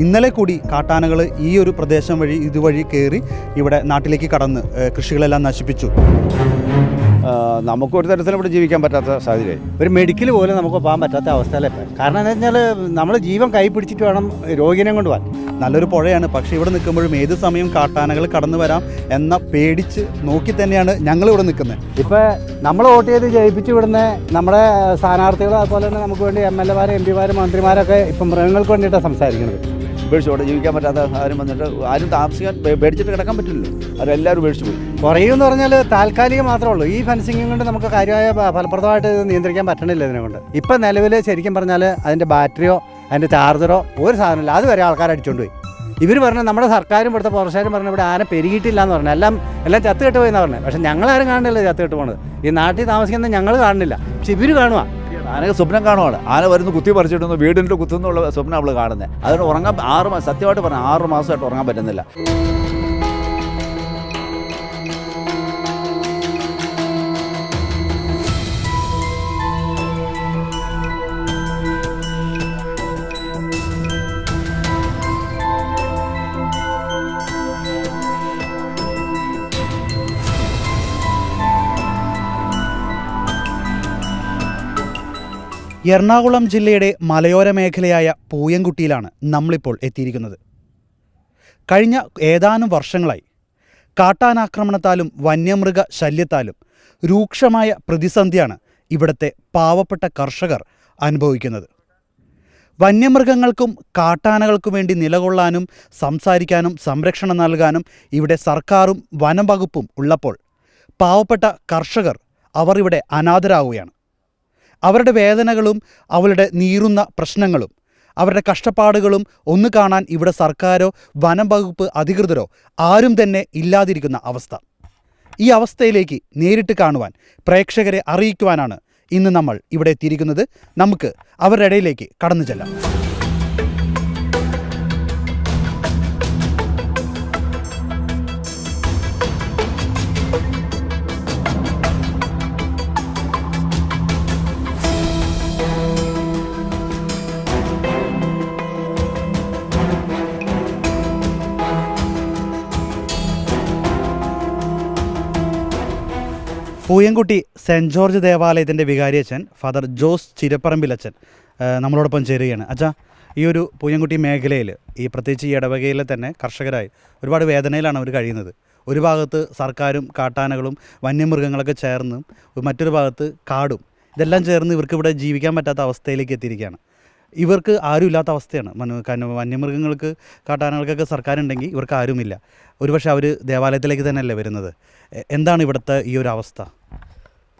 ഇന്നലെ കൂടി കാട്ടാനകൾ ഈ ഒരു പ്രദേശം വഴി ഇതുവഴി കയറി ഇവിടെ നാട്ടിലേക്ക് കടന്ന് കൃഷികളെല്ലാം നശിപ്പിച്ചു. നമുക്കൊരു നമുക്ക് ഒരു തരത്തിലും ഇവിടെ ജീവിക്കാൻ പറ്റാത്ത സാഹചര്യമായി. ഒരു മെഡിക്കൽ പോലും നമുക്ക് പോകാൻ പറ്റാത്ത അവസ്ഥയിലെ കാരണം എന്താ വെച്ചാൽ നമ്മൾ ജീവൻ കൈ പിടിച്ചിട്ട് വേണം രോഗിനെ കൊണ്ട് പോകാൻ. നല്ലൊരു പുഴയാണ് പക്ഷേ ഇവിടെ നിൽക്കുമ്പോഴും ഏത് സമയം കാട്ടാനകൾ കടന്നു വരാം എന്ന പേടിച്ച് നോക്കി തന്നെയാണ് ഞങ്ങൾ ഇവിടെ നിൽക്കുന്നത്. ഇപ്പോൾ നമ്മൾ വോട്ട് ചെയ്ത് ജയിപ്പിച്ച് വിടുന്ന നമ്മുടെ സ്ഥാനാർത്ഥികൾ അതുപോലെ തന്നെ നമുക്ക് വേണ്ടി എം എൽ എമാരും എം പിമാരും മന്ത്രിമാരൊക്കെ ഇപ്പം മൃഗങ്ങൾക്ക് വേണ്ടിയിട്ടാണ് സംസാരിക്കുന്നത്. ഉപേക്ഷിച്ചോടെ ജീവിക്കാൻ പറ്റാത്ത ആരും വന്നിട്ട് ആരും താമസിക്കാൻ പേടിച്ചിട്ട് കിടക്കാൻ പറ്റില്ലല്ലോ. അവരെല്ലാവരും ഉപേക്ഷിച്ച് പോയി. കുറയുമെന്ന് പറഞ്ഞാൽ താൽക്കാലികം മാത്രമേ ഉള്ളൂ. ഈ ഫെൻസിങ് കൊണ്ട് നമുക്ക് കാര്യമായ ഫലപ്രദമായിട്ട് ഇത് നിയന്ത്രിക്കാൻ പറ്റണില്ല ഇതിനെക്കൊണ്ട് ഇപ്പം നിലവിൽ ശരിക്കും പറഞ്ഞാൽ അതിന്റെ ബാറ്ററിയോ അതിന്റെ ചാർജറോ ഒരു സാധനമില്ല. അതുവരെ ആൾക്കാർ അടിച്ചുകൊണ്ട് പോയി. ഇവർ പറഞ്ഞു നമ്മുടെ സർക്കാരും ഇവിടുത്തെ പുറശാരും പറഞ്ഞു ഇവിടെ ആരെ പെരുകിയിട്ടില്ല എന്ന് പറഞ്ഞു. എല്ലാം എല്ലാം ചത്ത് കെട്ട് പോയെന്നാണ് പറഞ്ഞത് പക്ഷേ ഞങ്ങളാരും കാണുന്നില്ല ചത്ത് കെട്ട് പോണത്. ഈ നാട്ടിൽ താമസിക്കുന്ന ഞങ്ങൾ കാണുന്നില്ല. പക്ഷെ ഇവർ കാണുക ആനക്ക് സ്വപ്നം കാണുവാണ്. ആന വരുന്നു കുത്തി പറിച്ചിടുന്നു വീടിന്റെ കുത്തുന്നുള്ള സ്വപ്നം അവൾ കാണുന്നത് അതുകൊണ്ട് ഉറങ്ങാൻ ആറ് മാസം സത്യമായിട്ട് പറഞ്ഞു ആറ് മാസമായിട്ട് ഉറങ്ങാൻ പറ്റുന്നില്ല. എറണാകുളം ജില്ലയുടെ മലയോര മേഖലയായ പൂയംകുട്ടിയിലാണ് നമ്മളിപ്പോൾ എത്തിയിരിക്കുന്നത്. കഴിഞ്ഞ ഏതാനും വർഷങ്ങളായി കാട്ടാനാക്രമണത്താലും വന്യമൃഗ ശല്യത്താലും രൂക്ഷമായ പ്രതിസന്ധിയാണ് ഇവിടുത്തെ പാവപ്പെട്ട കർഷകർ അനുഭവിക്കുന്നത്. വന്യമൃഗങ്ങൾക്കും കാട്ടാനകൾക്കും വേണ്ടി നിലകൊള്ളാനും സംസാരിക്കാനും സംരക്ഷണം നൽകാനും ഇവിടെ സർക്കാരും വനം വകുപ്പും ഉള്ളപ്പോൾ പാവപ്പെട്ട കർഷകർ അവർ ഇവിടെ അനാഥരാകുകയാണ് അവരുടെ വേദനകളും അവരുടെ നീറുന്ന പ്രശ്നങ്ങളും അവരുടെ കഷ്ടപ്പാടുകളും ഒന്ന് കാണാൻ ഇവിടെ സർക്കാരോ വനം വകുപ്പ് അധികൃതരോ ആരും തന്നെ ഇല്ലാതിരിക്കുന്ന അവസ്ഥ. ഈ അവസ്ഥയിലേക്ക് നേരിട്ട് കാണുവാൻ പ്രേക്ഷകരെ അറിയിക്കുവാനാണ് ഇന്ന് നമ്മൾ ഇവിടെ എത്തിയിരിക്കുന്നത്. നമുക്ക് അവരുടെ ഇടയിലേക്ക് കടന്നു ചെല്ലാം. പൂയംകുട്ടി സെന്റ് ജോർജ് ദേവാലയത്തിന്റെ വികാരിയച്ഛൻ ഫാദർ ജോസ് ചിരപ്പറമ്പിലച്ഛൻ നമ്മളോടൊപ്പം ചേരുകയാണ്. അച്ഛാ ഈ ഒരു പൂയംകുട്ടി മേഖലയിൽ ഈ പ്രത്യേകിച്ച് ഈ ഇടവകയിൽ തന്നെ കർഷകരായി ഒരുപാട് വേദനയിലാണ് അവർ കഴിയുന്നത്. ഒരു ഭാഗത്ത് സർക്കാരും കാട്ടാനകളും വന്യമൃഗങ്ങളൊക്കെ ചേർന്നും മറ്റൊരു ഭാഗത്ത് കാടും ഇതെല്ലാം ചേർന്ന് ഇവർക്ക് ഇവിടെ ജീവിക്കാൻ പറ്റാത്ത അവസ്ഥയിലേക്ക് എത്തിയിരിക്കുകയാണ്. ഇവർക്ക് ആരും ഇല്ലാത്ത അവസ്ഥയാണ്. മനു വന്യമൃഗങ്ങൾക്ക് കാട്ടാനകൾക്കൊക്കെ സർക്കാരുണ്ടെങ്കിൽ ഇവർക്ക് ആരുമില്ല. ഒരുപക്ഷെ അവർ ദേവാലയത്തിലേക്ക് തന്നെയല്ലേ വരുന്നത്. എന്താണ് ഇവിടുത്തെ ഈ ഒരു അവസ്ഥ?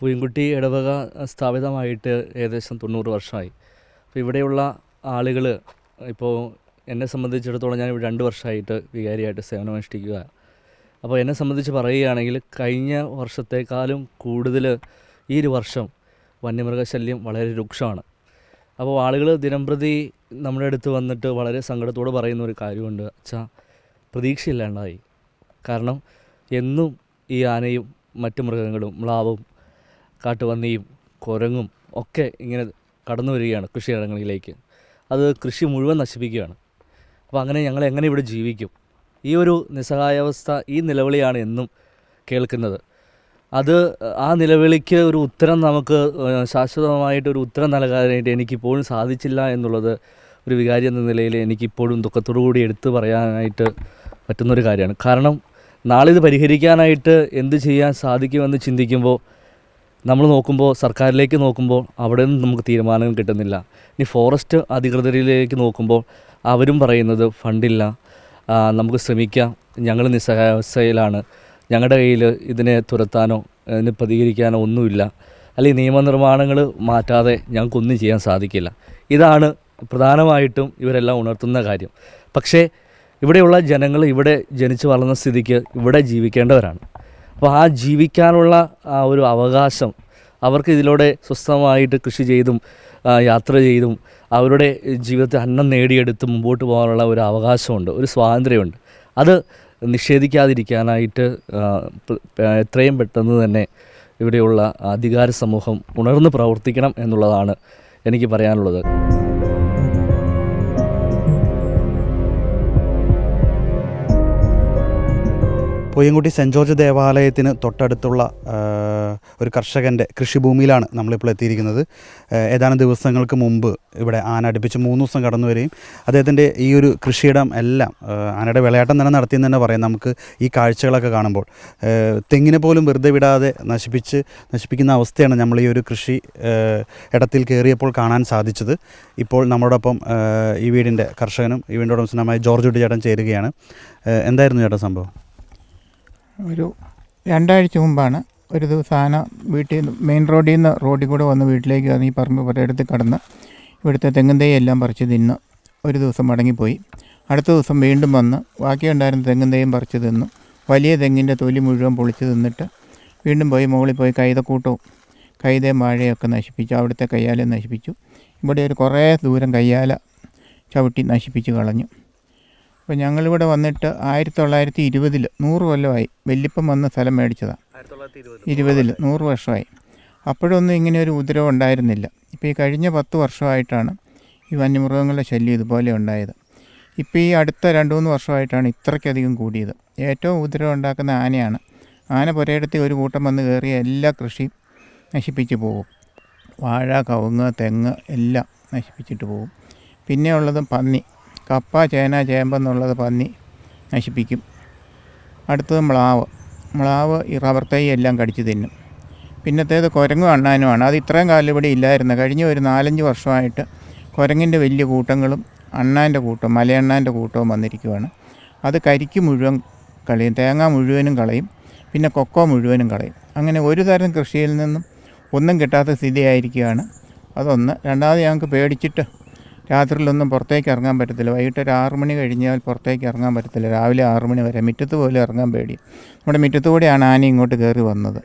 പൂയംകുട്ടി ഇടവക സ്ഥാപിതമായിട്ട് ഏകദേശം തൊണ്ണൂറ് വർഷമായി. അപ്പോൾ ഇവിടെയുള്ള ആളുകൾ ഇപ്പോൾ എന്നെ സംബന്ധിച്ചിടത്തോളം ഞാൻ ഇവിടെ രണ്ട് വർഷമായിട്ട് വികാരിയായിട്ട് സേവനമനുഷ്ഠിക്കുക. അപ്പോൾ എന്നെ സംബന്ധിച്ച് പറയുകയാണെങ്കിൽ കഴിഞ്ഞ വർഷത്തേക്കാളും കൂടുതൽ ഈ ഒരു വർഷം വന്യമൃഗശല്യം വളരെ രൂക്ഷമാണ്. അപ്പോൾ ആളുകൾ ദിനംപ്രതി നമ്മുടെ അടുത്ത് വന്നിട്ട് വളരെ സങ്കടത്തോട് പറയുന്ന ഒരു കാര്യമുണ്ട്. അച്ഛാ പ്രതീക്ഷയില്ലാണ്ടായി. കാരണം എന്നും ഈ ആനയും മറ്റു മൃഗങ്ങളും മ്ലാവും കാട്ടുപന്നിയും കുരങ്ങും ഒക്കെ ഇങ്ങനെ കടന്നു വരികയാണ് കൃഷിയിടങ്ങളിലേക്ക്. അത് കൃഷി മുഴുവൻ നശിപ്പിക്കുകയാണ്. അപ്പോൾ അങ്ങനെ ഞങ്ങൾ എങ്ങനെ ഇവിടെ ജീവിക്കും? ഈ ഒരു നിസ്സഹായാവസ്ഥ ഈ നിലവിളിയാണ് എന്നും കേൾക്കുന്നത്. അത് ആ നിലവിളിക്ക് ഒരു ഉത്തരം നമുക്ക് ശാശ്വതമായിട്ട് ഒരു ഉത്തരം നൽകാനായിട്ട് എനിക്കിപ്പോഴും സാധിച്ചില്ല എന്നുള്ളത് ഒരു വികാരി എന്ന നിലയിൽ എനിക്കിപ്പോഴും ദുഃഖത്തോടു കൂടി എടുത്തു പറയാനായിട്ട് പറ്റുന്നൊരു കാര്യമാണ്. കാരണം നാളെ ഇത് പരിഹരിക്കാനായിട്ട് എന്ത് ചെയ്യാൻ സാധിക്കുമെന്ന് ചിന്തിക്കുമ്പോൾ നമ്മൾ നോക്കുമ്പോൾ സർക്കാരിലേക്ക് നോക്കുമ്പോൾ അവിടെ നിന്നും നമുക്ക് തീരുമാനം കിട്ടുന്നില്ല. ഇനി ഫോറസ്റ്റ് അധികൃതരിലേക്ക് നോക്കുമ്പോൾ അവരും പറയുന്നത് ഫണ്ടില്ല നമുക്ക് ശ്രമിക്കാം ഞങ്ങൾ നിസ്സഹായാവസ്ഥയിലാണ് ഞങ്ങളുടെ കയ്യിൽ ഇതിനെ തുരത്താനോ ഇതിന് പ്രതികരിക്കാനോ ഒന്നുമില്ല. അല്ലെങ്കിൽ നിയമനിർമ്മാണങ്ങൾ മാറ്റാതെ ഞങ്ങൾക്കൊന്നും ചെയ്യാൻ സാധിക്കില്ല. ഇതാണ് പ്രധാനമായിട്ടും ഇവരെല്ലാം ഉണർത്തുന്ന കാര്യം. പക്ഷേ ഇവിടെയുള്ള ജനങ്ങൾ ഇവിടെ ജനിച്ചു വളർന്ന സ്ഥിതിക്ക് ഇവിടെ ജീവിക്കേണ്ടവരാണ്. അപ്പോൾ ആ ജീവിക്കാനുള്ള ആ ഒരു അവകാശം അവർക്ക് ഇതിലൂടെ സ്വസ്ഥമായിട്ട് കൃഷി ചെയ്തും യാത്ര ചെയ്തും അവരുടെ ജീവിതത്തിൽ അന്നം നേടിയെടുത്ത് മുമ്പോട്ട് പോകാനുള്ള ഒരു അവകാശമുണ്ട് ഒരു സ്വാതന്ത്ര്യമുണ്ട്. അത് നിഷേധിക്കാതിരിക്കാനായിട്ട് എത്രയും പെട്ടെന്ന് തന്നെ ഇവിടെയുള്ള അധികാര സമൂഹം ഉണർന്ന് പ്രവർത്തിക്കണം എന്നുള്ളതാണ് എനിക്ക് പറയാനുള്ളത്. പൊയ്യങ്കുട്ടി സെന്റ് ജോർജ് ദേവാലയത്തിന് തൊട്ടടുത്തുള്ള ഒരു കർഷകന്റെ കൃഷിഭൂമിയിലാണ് നമ്മളിപ്പോൾ എത്തിയിരിക്കുന്നത്. ഏതാനും ദിവസങ്ങൾക്ക് മുമ്പ് ഇവിടെ ആന അടുപ്പിച്ച് മൂന്ന് ദിവസം കടന്നു വരികയും അദ്ദേഹത്തിന്റെ ഈ ഒരു കൃഷിയിടം എല്ലാം ആനയുടെ വിളയാട്ടം തന്നെ നടത്തിയെന്ന് തന്നെ പറയാം നമുക്ക് ഈ കാഴ്ചകളൊക്കെ കാണുമ്പോൾ. തെങ്ങിനെ പോലും വെറുതെ വിടാതെ നശിപ്പിച്ച് നശിപ്പിക്കുന്ന അവസ്ഥയാണ് നമ്മൾ ഈ ഒരു കൃഷി ഇടത്തിൽ കയറിയപ്പോൾ കാണാൻ സാധിച്ചത്. ഇപ്പോൾ നമ്മോടൊപ്പം ഈ വീടിന്റെ കർഷകനും ഈ വീടിന്റെ ഉടമസ്ഥനുമായ ജോർജ് കുട്ടി ചേട്ടൻ ചേരുകയാണ് എന്തായിരുന്നു ചേട്ടാ സംഭവം? ഒരു രണ്ടാഴ്ച മുമ്പാണ് ഒരു ദിവസം വീട്ടിൽ നിന്ന് മെയിൻ റോഡിൽ നിന്ന് റോഡിൽ കൂടെ വന്ന് വീട്ടിലേക്ക് വന്ന് ഈ പറമ്പ് പുരയിടത്ത് കടന്ന് ഇവിടുത്തെ തെങ്ങും തൈ എല്ലാം പറിച്ച് തിന്ന്. ഒരു ദിവസം മടങ്ങിപ്പോയി. അടുത്ത ദിവസം വീണ്ടും വന്ന് ബാക്കിയുണ്ടായിരുന്ന തെങ്ങും തൈയും പറിച്ച് തിന്നു. വലിയ തെങ്ങിന്റെ തൊലി മുഴുവൻ പൊളിച്ച് തിന്നിട്ട് വീണ്ടും പോയി മുകളിൽ പോയി കൈതക്കൂട്ടവും. കൈതയും വാഴയൊക്കെ നശിപ്പിച്ചു. അവിടുത്തെ കയ്യാലയും നശിപ്പിച്ചു. ഇവിടെ ഒരു കുറേ ദൂരം കയ്യാല ചവിട്ടി നശിപ്പിച്ച് കളഞ്ഞു. അപ്പോൾ ഞങ്ങളിവിടെ വന്നിട്ട് ആയിരത്തി തൊള്ളായിരത്തി ഇരുപതിൽ നൂറ് കൊല്ലമായി. വലിപ്പം വന്ന സ്ഥലം മേടിച്ചതാണ്. ഇരുപതിൽ നൂറ് വർഷമായി. അപ്പോഴൊന്നും ഇങ്ങനെ ഒരു ഉപദ്രവം ഉണ്ടായിരുന്നില്ല. ഇപ്പോൾ ഈ കഴിഞ്ഞ പത്ത് വർഷമായിട്ടാണ് ഈ വന്യമൃഗങ്ങളുടെ ശല്യം ഇതുപോലെ ഉണ്ടായത്. ഇപ്പോൾ ഈ അടുത്ത രണ്ട് മൂന്ന് വർഷമായിട്ടാണ് ഇത്രയ്ക്കധികം കൂടിയത്. ഏറ്റവും ഉപദ്രവം ഉണ്ടാക്കുന്ന ആനയാണ്. ആന പുരയിടത്തിൽ ഒരു കൂട്ടം വന്ന് കയറിയ എല്ലാ കൃഷിയും നശിപ്പിച്ച് പോകും. വാഴ കവുങ്ങ് തെങ്ങ് എല്ലാം നശിപ്പിച്ചിട്ട് പോകും. പിന്നെ ഉള്ളത് പന്നി. കപ്പ ചേന ചേമ്പെന്നുള്ളത് പന്നി നശിപ്പിക്കും. അടുത്തത് മ്ലാവ്. മ്ലാവ് ഈ റബ്ബർ തൈ എല്ലാം കടിച്ചു തിന്നും. പിന്നത്തേത് കുരങ്ങും അണ്ണാനുമാണ്. അത് ഇത്രയും കാലം ഇവിടെ ഇല്ലായിരുന്നു. കഴിഞ്ഞ ഒരു നാലഞ്ച് വർഷമായിട്ട് കുരങ്ങിന്റെ വലിയ കൂട്ടങ്ങളും അണ്ണാന്റെ കൂട്ടം മലയണ്ണാന്റെ കൂട്ടവും വന്നിരിക്കുവാണ്. അത് കരിക്ക് മുഴുവൻ കളയും തേങ്ങ മുഴുവനും കളയും പിന്നെ കൊക്കോ മുഴുവനും കളയും. അങ്ങനെ ഒരു തരം കൃഷിയിൽ നിന്നും ഒന്നും കിട്ടാത്ത സ്ഥിതിയായിരിക്കുകയാണ്. അതൊന്ന്. രണ്ടാമത് ഞങ്ങൾക്ക് പേടിച്ചിട്ട് രാത്രിയിലൊന്നും പുറത്തേക്ക് ഇറങ്ങാൻ പറ്റത്തില്ല. വൈകിട്ട് ഒരു ആറ് മണി കഴിഞ്ഞാൽ പുറത്തേക്ക് ഇറങ്ങാൻ പറ്റത്തില്ല. രാവിലെ ആറ് മണി വരെ മുറ്റത്ത് പോലും ഇറങ്ങാൻ പേടി. നമ്മുടെ മുറ്റത്ത് കൂടെയാണ് ആന ഇങ്ങോട്ട് കയറി വന്നത്.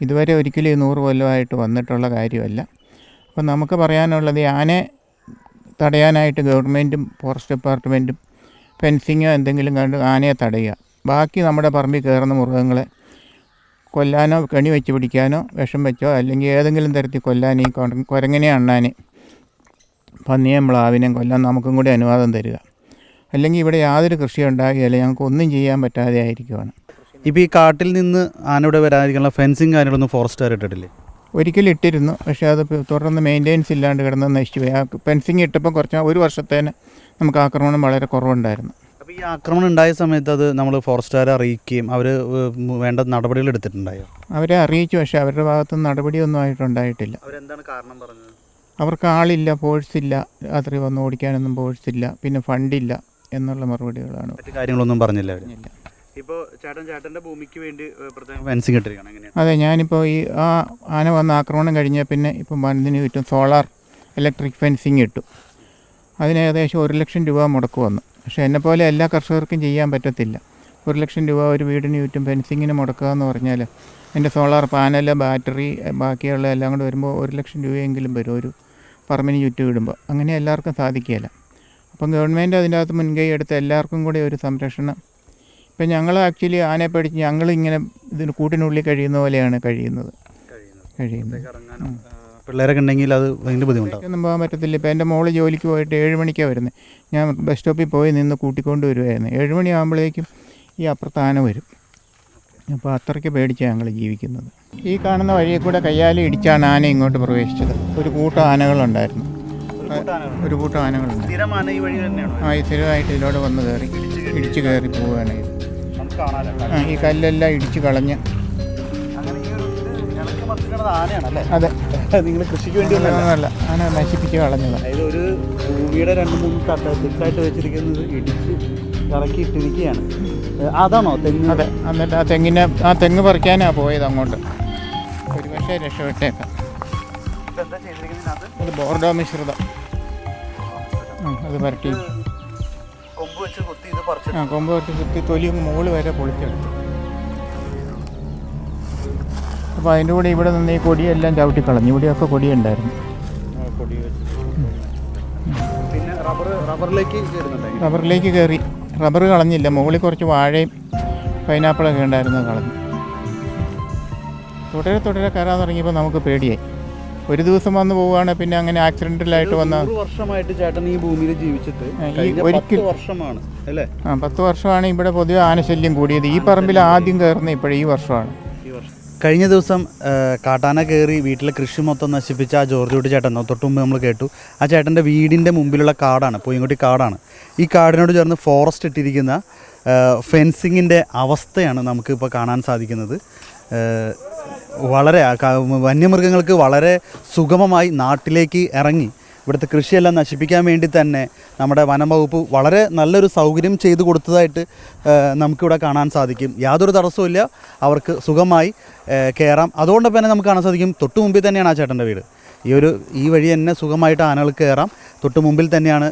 ഇതുവരെ ഒരിക്കലും ഈ നൂറ് കൊല്ലമായിട്ട് വന്നിട്ടുള്ള കാര്യമല്ല. അപ്പോൾ നമുക്ക് പറയാനുള്ളത് ഈ ആനയെ തടയാനായിട്ട് ഗവൺമെന്റും ഫോറസ്റ്റ് ഡിപ്പാർട്ട്മെന്റും ഫെൻസിങ്ങോ എന്തെങ്കിലും കണ്ട് ആനയെ തടയുക. ബാക്കി നമ്മുടെ പറമ്പിൽ കയറുന്ന മൃഗങ്ങളെ കൊല്ലാനോ കണി വെച്ച് പിടിക്കാനോ വിഷം വെച്ചോ അല്ലെങ്കിൽ ഏതെങ്കിലും തരത്തിൽ കൊല്ലാൻ ഈ കൊര- കുരങ്ങനെ അണ്ണാനെ പന്നിയെയും മ്ലാവിനെയും കൊല്ലാൻ നമുക്കും കൂടി അനുവാദം തരിക. അല്ലെങ്കിൽ ഇവിടെ യാതൊരു കൃഷി ഉണ്ടാകുകയല്ല. ഞങ്ങൾക്ക് ഒന്നും ചെയ്യാൻ പറ്റാതെ ആയിരിക്കുവാണ്. ഇപ്പോൾ ഈ കാട്ടിൽ നിന്ന് ആനയുടെ വരാതിരിക്കാനുള്ള ഫെൻസിങ് കാര്യങ്ങളൊന്നും ഫോറസ്റ്റുകാർ ഇട്ടിട്ടില്ലേ? ഒരിക്കലും ഇട്ടിരുന്നു. പക്ഷേ അത് തുടർന്ന് മെയിന്റെനൻസ് ഇല്ലാണ്ട് കിടന്ന് നശിച്ചു പോയി. ആ ഫെൻസിങ് ഇട്ടപ്പോൾ കുറച്ച് ഒരു വർഷത്തേന് നമുക്ക് ആക്രമണം വളരെ കുറവുണ്ടായിരുന്നു. അപ്പോൾ ഈ ആക്രമണം ഉണ്ടായ സമയത്ത് അത് നമ്മൾ ഫോറസ്റ്റുകാരെ അറിയിക്കുകയും അവർ വേണ്ട നടപടികൾ എടുത്തിട്ടുണ്ടായോ? അവരെ അറിയിച്ചു. പക്ഷേ അവരുടെ ഭാഗത്തുനിന്ന് നടപടിയൊന്നും ആയിട്ടുണ്ടായിട്ടില്ല. അവരെന്താണ് കാരണം പറഞ്ഞത്? അവർക്ക് ആളില്ല ഫോഴ്സ് ഇല്ല രാത്രി വന്ന് ഓടിക്കാനൊന്നും ഫോഴ്സ് ഇല്ല പിന്നെ ഫണ്ടില്ല എന്നുള്ള മറുപടികളാണ്. മറ്റു കാര്യങ്ങളൊന്നും പറഞ്ഞില്ല. ഇപ്പോൾ ചേട്ടൻ ചേട്ടന്റെ ഭൂമിക്ക് വേണ്ടി പ്രത്യേകം ഫെൻസിങ് ഇട്ടിരിക്കണം അതെ ഞാനിപ്പോൾ ഈ ആ ആന വന്ന ആക്രമണം കഴിഞ്ഞാൽ പിന്നെ ഇപ്പം വനത്തിന് ചുറ്റും സോളാർ ഇലക്ട്രിക് ഫെൻസിങ് ഇട്ടു. അതിന് ഏകദേശം ഒരു ലക്ഷം രൂപ മുടക്ക് വന്നു. പക്ഷേ പോലെ എല്ലാ കർഷകർക്കും ചെയ്യാൻ പറ്റത്തില്ല. ഒരു ലക്ഷം രൂപ ഒരു വീടിന് ചുറ്റും ഫെൻസിങ്ങിന് മുടക്കുക എന്ന് പറഞ്ഞാൽ എന്റെ സോളാർ പാനൽ ബാറ്ററി ബാക്കിയുള്ള എല്ലാം കൂടെ വരുമ്പോൾ ഒരു ലക്ഷം രൂപയെങ്കിലും വരും. ഒരു പറമ്പിന് ചുറ്റും ഇടുമ്പോൾ അങ്ങനെ എല്ലാവർക്കും സാധിക്കുകയില്ല. അപ്പം ഗവൺമെന്റ് അതിന്റെ അകത്ത് മുൻകൈ എടുത്ത് എല്ലാവർക്കും കൂടി ഒരു സംരക്ഷണം. ഇപ്പം ഞങ്ങൾ ആക്ച്വലി ആനയെ പേടിച്ച് ഞങ്ങളിങ്ങനെ ഇതിന് കൂട്ടിനുള്ളിൽ കഴിയുന്ന പോലെയാണ് കഴിയുന്നത്. കഴിയുന്നത്. പിള്ളേരൊക്കെ ഉണ്ടെങ്കിൽ അത് ഭയങ്കര ബുദ്ധിമുട്ടാണ് ഒന്നും പോകാൻ പറ്റത്തില്ല. ഇപ്പം എന്റെ മോൾ ജോലിക്ക് പോയിട്ട് ഏഴ് മണിക്കാണ് വരുന്നത്. ഞാൻ ബസ് സ്റ്റോപ്പിൽ പോയി നിന്ന് കൂട്ടിക്കൊണ്ട് വരുമായിരുന്നു ഏഴ് മണിയാകുമ്പോഴേക്കും ഈ അപ്പുറത്ത് ആന വരും. അപ്പോൾ അത്രയ്ക്ക് പേടിച്ചാണ് ഞങ്ങൾ ജീവിക്കുന്നത്. ഈ കാണുന്ന വഴിയിൽ കൂടെ കയ്യാലി ഇടിച്ചാണ് ആന ഇങ്ങോട്ട് പ്രവേശിച്ചത്. ഒരു കൂട്ടം ആനകളുണ്ടായിരുന്നു. ഒരു കൂട്ടം ആനകളുണ്ട്. ആ ഈ സ്ഥിരമായിട്ട് ഇതിലൂടെ വന്ന് കയറി. ഇടിച്ച് കയറി പോവുകയാണ് ഈ കല്ലെല്ലാം ഇടിച്ച് കളഞ്ഞ്. അതെ. നിങ്ങൾ കൃഷിക്ക് വേണ്ടി ഒന്നല്ല ഒന്നുമല്ല ആന നശിപ്പിച്ച് കളഞ്ഞതാണ് അതായത് ഒരു ഭൂമിയുടെ രണ്ട് മൂന്ന് തട്ട തിട്ടായിട്ട് വെച്ചിരിക്കുന്നത് ഇടിച്ച് കറക്കി ഇട്ടിരിക്കുകയാണ് ഏഹ് അതാണോ തെങ്ങ്? അതെ എന്നിട്ട് ആ തെങ്ങിനെ ആ തെങ്ങ് പറിക്കാനാണ് പോയത് അങ്ങോട്ട്. ഒരു പക്ഷേ രക്ഷപ്പെട്ടേക്കാം. അത് ബോർഡോ മിശ്രിതം. അത് പരട്ടി. കൊമ്പ് വെച്ച് കുത്തി ഇത് പറിച്ച് ആ കൊമ്പ് വെച്ച് കുത്തി തൊലി മുകളിൽ വരെ പൊളിച്ചെടുത്തു. അപ്പോൾ അതിന്റെ കൂടെ ഇവിടെ നിന്ന് ഈ കൊടിയെല്ലാം ചവിട്ടി കളഞ്ഞു. ഇവിടെയൊക്കെ കൊടിയുണ്ടായിരുന്നു. കൊടി വെച്ച്. പിന്നെ റബ്ബർ റബ്ബറിലേക്ക് കയറുന്നുണ്ടായി റബ്ബറിലേക്ക് കയറി. റബ്ബർ കളഞ്ഞില്ല. മുകളിൽ കുറച്ച് വാഴയും പൈനാപ്പിളൊക്കെ ഉണ്ടായിരുന്നു കളഞ്ഞു. തുടരെ തുടരെ കയറാൻ തുടങ്ങിയപ്പോൾ നമുക്ക് പേടിയായി. ഒരു ദിവസം വന്ന് പോവുകയാണ് പിന്നെ അങ്ങനെ ആക്സിഡന്റലായിട്ട് വന്ന വർഷമായിട്ട് ചേട്ടൻ ഈ ഭൂമിയിൽ ജീവിച്ചിട്ട് ഒരിക്കൽ- വർഷമാണ് അല്ലേ? ആ പത്ത് വർഷമാണ് ഇവിടെ പൊതുവെ ആനശല്യം കൂടിയത്. ഈ പറമ്പിൽ ആദ്യം കയറുന്ന ഇപ്പോഴും ഈ വർഷമാണ്. കഴിഞ്ഞ ദിവസം കാട്ടാന കയറി വീട്ടിലെ കൃഷി മൊത്തം നശിപ്പിച്ച ആ ജോർജ് കുട്ടി ചേട്ടൻ തൊട്ട് മുമ്പ് നമ്മൾ കേട്ടു. ആ ചേട്ടന്റെ വീടിന്റെ മുമ്പിലുള്ള കാടാണ് പൂയങ്കുട്ടി കാടാണ്. ഈ കാടിനോട് ചേർന്ന് ഫോറസ്റ്റ് ഇട്ടിരിക്കുന്ന ഫെൻസിങ്ങിന്റെ അവസ്ഥയാണ് നമുക്കിപ്പോൾ കാണാൻ സാധിക്കുന്നത്. വളരെ വന്യമൃഗങ്ങൾക്ക് വളരെ സുഗമമായി നാട്ടിലേക്ക് ഇറങ്ങി. ഇവിടുത്തെ കൃഷിയെല്ലാം നശിപ്പിക്കാൻ വേണ്ടി തന്നെ നമ്മുടെ വനം വകുപ്പ് വളരെ നല്ലൊരു സൗകര്യം ചെയ്തു കൊടുത്തതായിട്ട് നമുക്കിവിടെ കാണാൻ സാധിക്കും. യാതൊരു തടസ്സവുമില്ല. അവർക്ക് സുഖമായി കയറാം. അതുകൊണ്ട് തന്നെ നമുക്ക് കാണാൻ സാധിക്കും. തൊട്ടു മുമ്പിൽ തന്നെയാണ് ആ ചേട്ടന്റെ വീട്. ഈ ഒരു ഈ വഴി തന്നെ സുഖമായിട്ട് ആനകൾ കയറാം. തൊട്ട് മുമ്പിൽ തന്നെയാണ്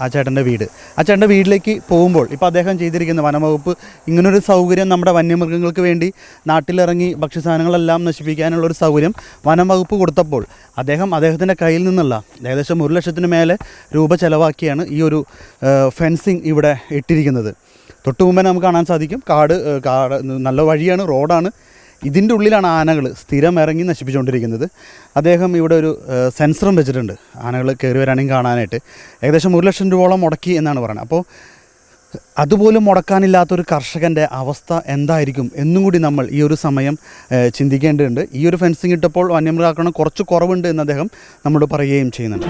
ആ, ചേട്ടന്റെ വീട്. ആ ചേട്ടന്റെ വീട്ടിലേക്ക് പോകുമ്പോൾ ഇപ്പോൾ അദ്ദേഹം ചെയ്തിരിക്കുന്ന വനംവകുപ്പ് ഇങ്ങനൊരു സൗകര്യം നമ്മുടെ വന്യമൃഗങ്ങൾക്ക് വേണ്ടി നാട്ടിലിറങ്ങി ഭക്ഷ്യസാധനങ്ങളെല്ലാം നശിപ്പിക്കാനുള്ള ഒരു സൗകര്യം വനംവകുപ്പ് കൊടുത്തപ്പോൾ അദ്ദേഹം അദ്ദേഹത്തിന്റെ കയ്യിൽ നിന്നുള്ള ഏകദേശം ഒരു ലക്ഷത്തിന് മേലെ രൂപ ചെലവാക്കിയാണ് ഈ ഒരു ഫെൻസിങ് ഇവിടെ ഇട്ടിരിക്കുന്നത്. തൊട്ട് മുമ്പേ നമുക്ക് കാണാൻ സാധിക്കും. കാട് കാട് നല്ല വഴിയാണ് റോഡാണ്. ഇതിന്റെ ഉള്ളിലാണ് ആനകൾ സ്ഥിരം ഇറങ്ങി നശിപ്പിച്ചുകൊണ്ടിരിക്കുന്നത്. അദ്ദേഹം ഇവിടെ ഒരു സെൻസറും വെച്ചിട്ടുണ്ട്. ആനകൾ കയറി വരാണെങ്കിൽ കാണാനായിട്ട്. ഏകദേശം ഒരു ലക്ഷം രൂപയോളം മുടക്കി എന്നാണ് പറയുന്നത്. അപ്പോൾ അതുപോലും മുടക്കാനില്ലാത്തൊരു കർഷകന്റെ അവസ്ഥ എന്തായിരിക്കും എന്നും കൂടി നമ്മൾ ഈ ഒരു സമയം ചിന്തിക്കേണ്ടതുണ്ട്. ഈ ഒരു ഫെൻസിങ് ഇട്ടപ്പോൾ വന്യമൃഗാക്രമണം കുറച്ച് കുറവുണ്ട് എന്ന് അദ്ദേഹം നമ്മളോട് പറയുകയും ചെയ്യുന്നുണ്ട്.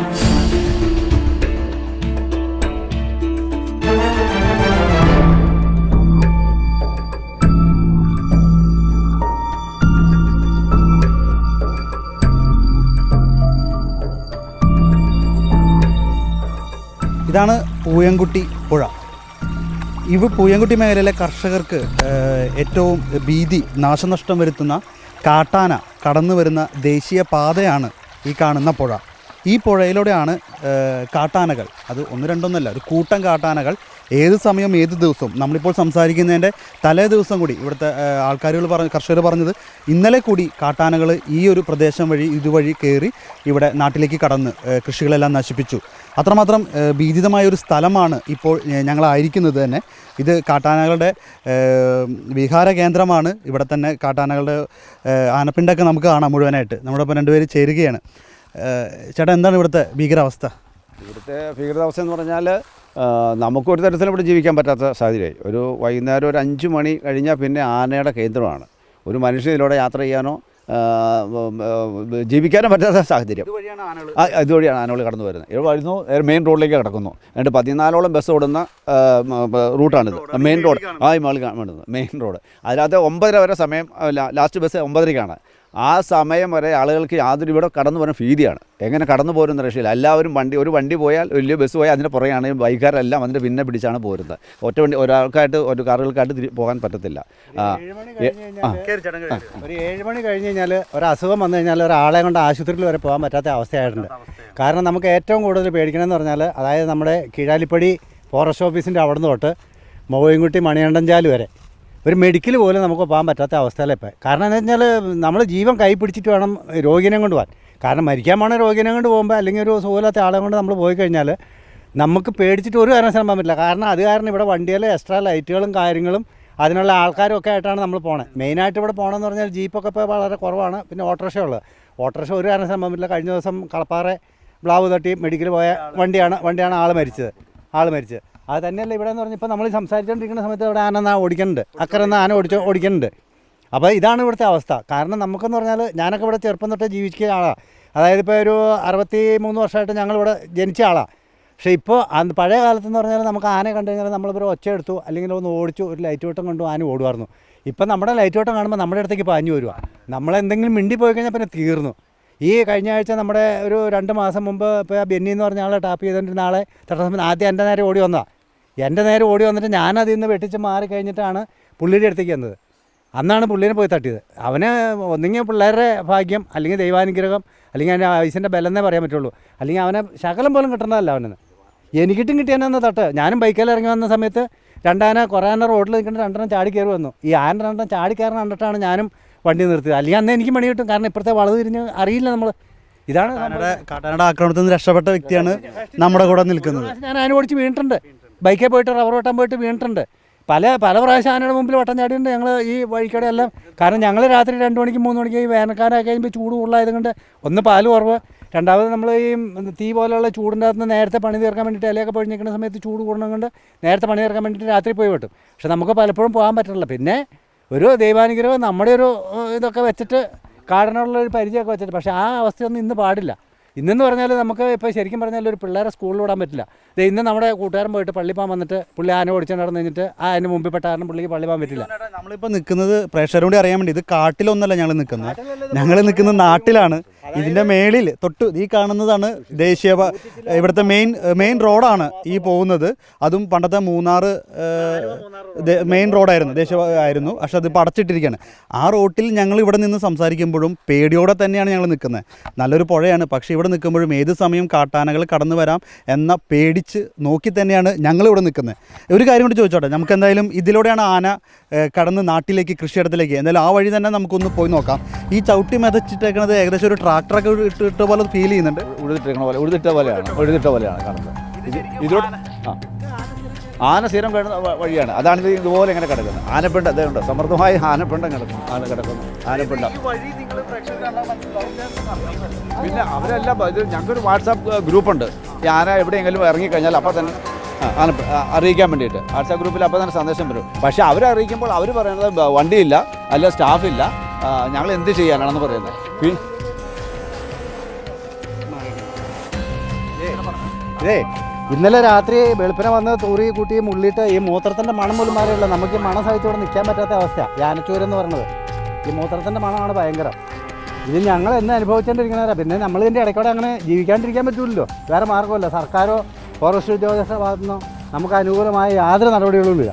ഇതാണ് പൂയംകുട്ടി പുഴ. ഇവ പൂയംകുട്ടി മേഖലയിലെ കർഷകർക്ക് ഏറ്റവും ഭീതി നാശനഷ്ടം വരുത്തുന്ന കാട്ടാന കടന്നു വരുന്ന ദേശീയ പാതയാണ് ഈ കാണുന്ന പുഴ. ഈ പുഴയിലൂടെയാണ് കാട്ടാനകൾ അത് ഒന്ന് രണ്ടൊന്നല്ല ഒരു കൂട്ടം കാട്ടാനകൾ ഏത് സമയം ഏത് ദിവസവും നമ്മളിപ്പോൾ സംസാരിക്കുന്നതിന്റെ തലേ ദിവസം കൂടി ഇവിടുത്തെ ആൾക്കാരുകൾ പറഞ്ഞ കർഷകർ പറഞ്ഞത് ഇന്നലെ കൂടി കാട്ടാനകൾ ഈ ഒരു പ്രദേശം വഴി ഇതുവഴി കയറി ഇവിടെ നാട്ടിലേക്ക് കടന്ന് കൃഷികളെല്ലാം നശിപ്പിച്ചു. അത്രമാത്രം ഭീതിതമായ ഒരു സ്ഥലമാണ് ഇപ്പോൾ ഞങ്ങളായിരിക്കുന്നത് തന്നെ. ഇത് കാട്ടാനകളുടെ വിഹാര കേന്ദ്രമാണ്. ഇവിടെ തന്നെ കാട്ടാനകളുടെ ആനപ്പിണ്ടൊക്കെ നമുക്ക് കാണാം മുഴുവനായിട്ട്. നമ്മുടെ ഒപ്പം രണ്ടുപേര് ചേരുകയാണ്. ചേട്ടാ എന്താണ് ഇവിടുത്തെ ഭീകരാവസ്ഥ? ഇവിടുത്തെ ഭീകരാവസ്ഥ എന്ന് പറഞ്ഞാൽ നമുക്കൊരു തരത്തിലും ഇവിടെ ജീവിക്കാൻ പറ്റാത്ത സാഹചര്യമായി. ഒരു വൈകുന്നേരം ഒരു അഞ്ച് മണി കഴിഞ്ഞാൽ പിന്നെ ആനയുടെ കേന്ദ്രമാണ്. ഒരു മനുഷ്യൻ യാത്ര ചെയ്യാനോ ജീവിക്കാനോ പറ്റാത്ത സാഹചര്യം. ഇതുവഴിയാണ് ആനകൾ കടന്നു വരുന്നത്. ഇവിടെ വരുന്നു മെയിൻ റോഡിലേക്ക് കിടക്കുന്നു. എന്നിട്ട് പതിനാലോളം ബസ് ഓടുന്ന റൂട്ടാണിത് മെയിൻ റോഡ് ആ ഈ മേളിൽ കാണുന്നത്. മെയിൻ റോഡ് അതിനകത്ത് ഒമ്പതര വരെ സമയം ലാസ്റ്റ് ബസ് ഒമ്പതരയ്ക്കാണ് ആ സമയം വരെ ആളുകൾക്ക് യാതൊരു ഇവിടെ കടന്നു പോകാൻ ഭീതിയാണ്. എങ്ങനെ കടന്നു പോരുന്ന രക്ഷയില്ല എല്ലാവരും വണ്ടി ഒരു വണ്ടി പോയാൽ വലിയ ബസ് പോയാൽ അതിന്റെ പുറകെയാണ് ബൈക്കാരെല്ലാം അതിന്റെ പിന്നെ പിടിച്ചാണ് പോരുന്നത്. ഒറ്റ വണ്ടി ഒരാൾക്കായിട്ട് ഒരു കാറുകൾക്കായിട്ട് പോകാൻ പറ്റത്തില്ല. ഒരു ഏഴ് മണി കഴിഞ്ഞ് കഴിഞ്ഞാൽ ഒരു അസുഖം വന്നു കഴിഞ്ഞാൽ ഒരാളെ കൊണ്ട് ആശുപത്രിയിൽ വരെ പോകാൻ പറ്റാത്ത അവസ്ഥയായിട്ടുണ്ട്. കാരണം നമുക്ക് ഏറ്റവും കൂടുതൽ പേടിക്കണമെന്ന് പറഞ്ഞാൽ അതായത് നമ്മുടെ കീഴാലിപ്പടി ഫോറസ്റ്റ് ഓഫീസിന്റെ അവിടെ നിന്ന് തൊട്ട് മോയിൻകുട്ടി മണികണ്ഠൻചാൽ വരെ. ഒരു മെഡിക്കൽ പോലും നമുക്ക് പോകാൻ പറ്റാത്ത അവസ്ഥയിലാണ് ഇപ്പം? കാരണം എന്ന് വെച്ചാൽ നമ്മൾ ജീവൻ കൈ പിടിച്ചിട്ട് വേണം രോഗിനെ കൊണ്ട് പോകാൻ. കാരണം മരിക്കാൻ പോണ രോഗിനെ കൊണ്ട് പോകുമ്പോൾ അല്ലെങ്കിൽ ഒരു സുഖമില്ലാത്ത ആളെ കൊണ്ട് നമ്മൾ പോയി കഴിഞ്ഞാൽ നമുക്ക് പേടിച്ചിട്ട് ഒരു കാരണം ശ്രമം പറ്റില്ല. കാരണം അത് കാരണം ഇവിടെ വണ്ടിയിൽ എക്സ്ട്രാ ലൈറ്റുകളും കാര്യങ്ങളും അതിനുള്ള ആൾക്കാരും ഒക്കെ ആയിട്ടാണ് നമ്മൾ പോണത് മെയിനായിട്ട് ഇവിടെ പോകണമെന്ന് പറഞ്ഞാൽ ജീപ്പൊക്കെ ഇപ്പോൾ വളരെ കുറവാണ്. പിന്നെ ഓട്ടോറിക്ഷ ഉള്ളത് ഓട്ടോറിക്ഷ ഒരു കാരണം ശ്രമം പറ്റില്ല. കഴിഞ്ഞ ദിവസം കളപ്പാറ ബ്ലാവ് തട്ടി മെഡിക്കൽ പോയ വണ്ടിയാണ് വണ്ടിയാണ് ആൾ മരിച്ചത്. ആൾ മരിച്ചത്. അത് തന്നെയല്ല ഇവിടെ എന്ന് പറഞ്ഞാൽ ഇപ്പോൾ നമ്മൾ സംസാരിച്ചുകൊണ്ടിരിക്കുന്ന സമയത്ത് അവിടെ ആന എന്നാ ഓടിക്കുന്നുണ്ട് അക്കരെ നിന്ന് ആന ഓടിച്ച് ഓടിക്കുന്നുണ്ട് അപ്പോൾ ഇതാണ് ഇവിടുത്തെ അവസ്ഥ. കാരണം നമുക്കെന്ന് പറഞ്ഞാൽ ഞാനൊക്കെ ഇവിടെ ചെറുപ്പം തൊട്ടേ ജീവിക്കുന്ന ആളാണ് അതായത് ഇപ്പോൾ ഒരു അറുപത്തി മൂന്ന് വർഷമായിട്ട് ഞങ്ങളിവിടെ ജനിച്ച ആളാണ് പക്ഷേ ഇപ്പോൾ അന്ന് പഴയ കാലത്തെന്ന് പറഞ്ഞാൽ നമുക്ക് ആന കണ്ടു കഴിഞ്ഞാൽ നമ്മളിപ്പോൾ ഒച്ച എടുത്തു അല്ലെങ്കിൽ ഒന്ന് ഓടിച്ചു ഒരു ലൈറ്റ് വോട്ടം കണ്ടു ആന ഓടുമായിരുന്നു. ഇപ്പം നമ്മുടെ ലൈറ്റ് വോട്ടം കാണുമ്പോൾ നമ്മുടെ അടുത്തേക്ക് പാഞ്ഞു വരുക നമ്മളെന്തെങ്കിലും മിണ്ടി പോയി കഴിഞ്ഞാൽ പിന്നെ തീർന്നു. ഈ കഴിഞ്ഞ ആഴ്ച നമ്മുടെ ഒരു രണ്ട് മാസം മുമ്പ് ഇപ്പോൾ ബെന്നി എന്ന് പറഞ്ഞ ആളെ ടാപ്പ് ചെയ്തുകൊണ്ടിരുന്ന ആളെ തടസ്സം ആദ്യം എന്റെ നേരെ ഓടി വന്നതാണ് എന്റെ നേരെ ഓടി വന്നിട്ട് ഞാനതിൽ നിന്ന് വെട്ടിച്ച് മാറി കഴിഞ്ഞിട്ടാണ് പുള്ളിയുടെ അടുത്തേക്ക് വന്നത്. അന്നാണ് പുള്ളിനെ പോയി തട്ടിയത്. അവന് ഒന്നെങ്കിൽ പിള്ളേരുടെ ഭാഗ്യം അല്ലെങ്കിൽ ദൈവാനുഗ്രഹം അല്ലെങ്കിൽ അതിന്റെ ഐസിന്റെ ബലം എന്നേ പറയാൻ പറ്റുള്ളൂ. അല്ലെങ്കിൽ അവനെ ശകലം പോലും കിട്ടുന്നതല്ല അവനെന്ന്. എനിക്കിട്ടും കിട്ടിയെന്നു തട്ട്. ഞാനും ബൈക്കിൽ ഇറങ്ങി വന്ന സമയത്ത് രണ്ടാന കുറേ ആന റോഡിൽ നിൽക്കുന്ന രണ്ടെണ്ണം ചാടി കയറി വന്നു. ഈ ആന രണ്ടെണ്ണം ചാടി കയറി കണ്ടിട്ടാണ് ഞാനും വണ്ടി നിർത്തിയത്. അല്ലെങ്കിൽ അന്ന് എനിക്ക് മണി കിട്ടും. കാരണം ഇപ്പോഴത്തെ വളവ് തിരിഞ്ഞ് അറിയില്ല നമ്മൾ ഇതാണ് നമ്മുടെ കാട്ടാനയുടെ ആക്രമണത്തിൽ നിന്ന് രക്ഷപ്പെട്ട വ്യക്തിയാണ് നമ്മുടെ കൂടെ നിൽക്കുന്നത്. ഞാൻ ആന ഓടിച്ച് വീണിട്ടുണ്ട്. ബൈക്കിൽ പോയിട്ട് റബ്ബർ വെട്ടാൻ പോയിട്ട് വീണിട്ടുണ്ട്. പല പല പ്രാവശ്യം ആനയുടെ മുമ്പിൽ വട്ടം ചാടിയുണ്ട് ഞങ്ങൾ ഈ വഴിക്കടെ എല്ലാം കാരണം ഞങ്ങൾ രാത്രി രണ്ട് മണിക്ക് മൂന്ന് മണിക്ക് ഈ വേനൽക്കാലമൊക്കെ കഴിയുമ്പോൾ ചൂട് കൂടുതലായത് കൊണ്ട് ഒന്ന് പാൽ കുറവ്. രണ്ടാമത് നമ്മൾ ഈ തീ പോലെയുള്ള ചൂടിന്റെ അകത്ത് നേരത്തെ പണി തീർക്കാൻ വേണ്ടിയിട്ട് ഇലയൊക്കെ പൊഴിഞ്ഞിരിക്കുന്ന സമയത്ത് ചൂട് കൂടണം കൊണ്ട് നേരത്തെ പണി തീർക്കാൻ വേണ്ടിയിട്ട് രാത്രി പോയി വെട്ടും. പക്ഷെ നമുക്ക് പലപ്പോഴും പോകാൻ പറ്റില്ല പിന്നെ ഒരു ദൈവാനുഗ്രഹം നമ്മുടെ ഒരു ഇതൊക്കെ വെച്ചിട്ട് കാടിനുള്ള ഒരു പരിചയമൊക്കെ വെച്ചിട്ട്. പക്ഷേ ആ അവസ്ഥയൊന്നും ഇന്ന് പാടില്ല. ഇന്നെന്ന് പറഞ്ഞാൽ നമുക്ക് ഇപ്പോൾ ശരിക്കും പറഞ്ഞാൽ ഒരു പിള്ളേരെ സ്കൂളിൽ വിടാൻ പറ്റില്ല. ഇത് ഇന്ന് നമ്മുടെ കൂട്ടുകാരൻ പോയിട്ട് പള്ളി പോകാൻ വന്നിട്ട് പുള്ളി ആന ഓടിച്ചു നടന്നു കഴിഞ്ഞിട്ട് ആ അതിന് മുമ്പിൽ പെട്ട കാരണം പുള്ളിക്ക് പള്ളി പോകാൻ പറ്റില്ല. നമ്മളിപ്പോൾ നിൽക്കുന്നത് പ്രേക്ഷകരോട് അറിയാൻ വേണ്ടി ഇത് കാട്ടിലൊന്നല്ല ഞങ്ങൾ നിൽക്കുന്നത് ഞങ്ങൾ നിൽക്കുന്ന നാട്ടിലാണ്. ഇതിന്റെ മേളിൽ തൊട്ട് ഈ കാണുന്നതാണ് ദേശീയ ഇവിടുത്തെ മെയിൻ മെയിൻ റോഡാണ് ഈ പോകുന്നത്. അതും പണ്ടത്തെ മൂന്നാർ മെയിൻ റോഡായിരുന്നു ദേശീയ ആയിരുന്നു. പക്ഷെ അത് പടച്ചിട്ടിരിക്കുകയാണ് ആ റോട്ടിൽ ഞങ്ങൾ ഇവിടെ നിന്ന് സംസാരിക്കുമ്പോഴും പേടിയോടെ തന്നെയാണ് ഞങ്ങൾ നിൽക്കുന്നത്. നല്ലൊരു പുഴയാണ്. പക്ഷേ ഇവിടെ നിൽക്കുമ്പോഴും ഏത് സമയം കാട്ടാനകൾ കടന്നു വരാം എന്ന പേടിച്ച് നോക്കി തന്നെയാണ് ഞങ്ങൾ ഇവിടെ നിൽക്കുന്നത്. ഒരു കാര്യം കൂടി ചോദിച്ചോട്ടെ നമുക്ക് എന്തായാലും ഇതിലൂടെയാണ് ആന കടന്ന് നാട്ടിലേക്ക് കൃഷിയിടത്തിലേക്ക്. എന്തായാലും ആ വഴി തന്നെ നമുക്കൊന്ന് പോയി നോക്കാം. ഈ ചവിട്ടി മെതച്ചിട്ടേക്കുന്നത് ഏകദേശം ഒരു ട്രാക്ടറൊക്കെ ഇട്ട് ഇട്ട പോലെ ഫീൽ ചെയ്യുന്നുണ്ട്. ഉഴുതിട്ടേക്കണ പോലെ ഉഴുതിട്ട പോലെയാണ് ഉഴുതിട്ട പോലെയാണ് കാണുന്നത്. ഇത് ഇതിലൂടെ ആ. ആന സ്ഥിരം കിടന്ന വഴിയാണ്. അതാണ് ഇത് ഇതുപോലെ ഇങ്ങനെ കിടക്കുന്നത്. ആനപ്പിണ്ട അതേ ഉണ്ട്? സമൃദ്ധമായ ആനപ്പിണ്ടം കിടക്കുന്നു. ആന കിടക്കുന്നു. ആനപ്പിണ്ടം. പിന്നെ അവരെല്ലാം ഇത് ഞങ്ങൾക്കൊരു വാട്സാപ്പ് ഗ്രൂപ്പുണ്ട്. ഞാനാ എവിടെയെങ്കിലും ഇറങ്ങിക്കഴിഞ്ഞാൽ അപ്പോൾ തന്നെ അറിയിക്കാൻ വേണ്ടിയിട്ട്. വാട്സാപ്പ് ഗ്രൂപ്പിൽ അപ്പോൾ തന്നെ സന്ദേശം വരും. പക്ഷേ അവരെ അറിയിക്കുമ്പോൾ അവർ പറയുന്നത് വണ്ടിയില്ല അല്ല സ്റ്റാഫില്ല. ഞങ്ങൾ എന്ത് ചെയ്യാനാണെന്ന് പറയുന്നത്. പിന്നെ ഇതേ ഇന്നലെ രാത്രി വെളുപ്പിനെ വന്ന് തൂറി കൂട്ടി മുള്ളിയിട്ട് ഈ മൂത്രത്തിന്റെ മണം പോലും മാറിയുള്ള നമുക്ക് ഈ മണം സഹിച്ചുകൊണ്ട് നിൽക്കാൻ പറ്റാത്ത അവസ്ഥ യാനച്ചൂരെന്ന് പറയുന്നത്. ഈ മൂത്രത്തിന്റെ മണമാണ് ഭയങ്കരം. ഇത് ഞങ്ങൾ എന്ന് അനുഭവിച്ചുകൊണ്ടിരിക്കുന്നവരാ പിന്നെ നമ്മൾ ഇതിന്റെ ഇടയ്ക്കൂടെ അങ്ങനെ ജീവിക്കാണ്ടിരിക്കാൻ പറ്റില്ലല്ലോ വേറെ മാർഗമല്ല സർക്കാരോ ഫോറസ്റ്റ് ഉദ്യോഗസ്ഥരുടെ ഭാഗത്തുനിന്നോ നമുക്ക് അനുകൂലമായ യാതൊരു നടപടികളും ഇല്ല.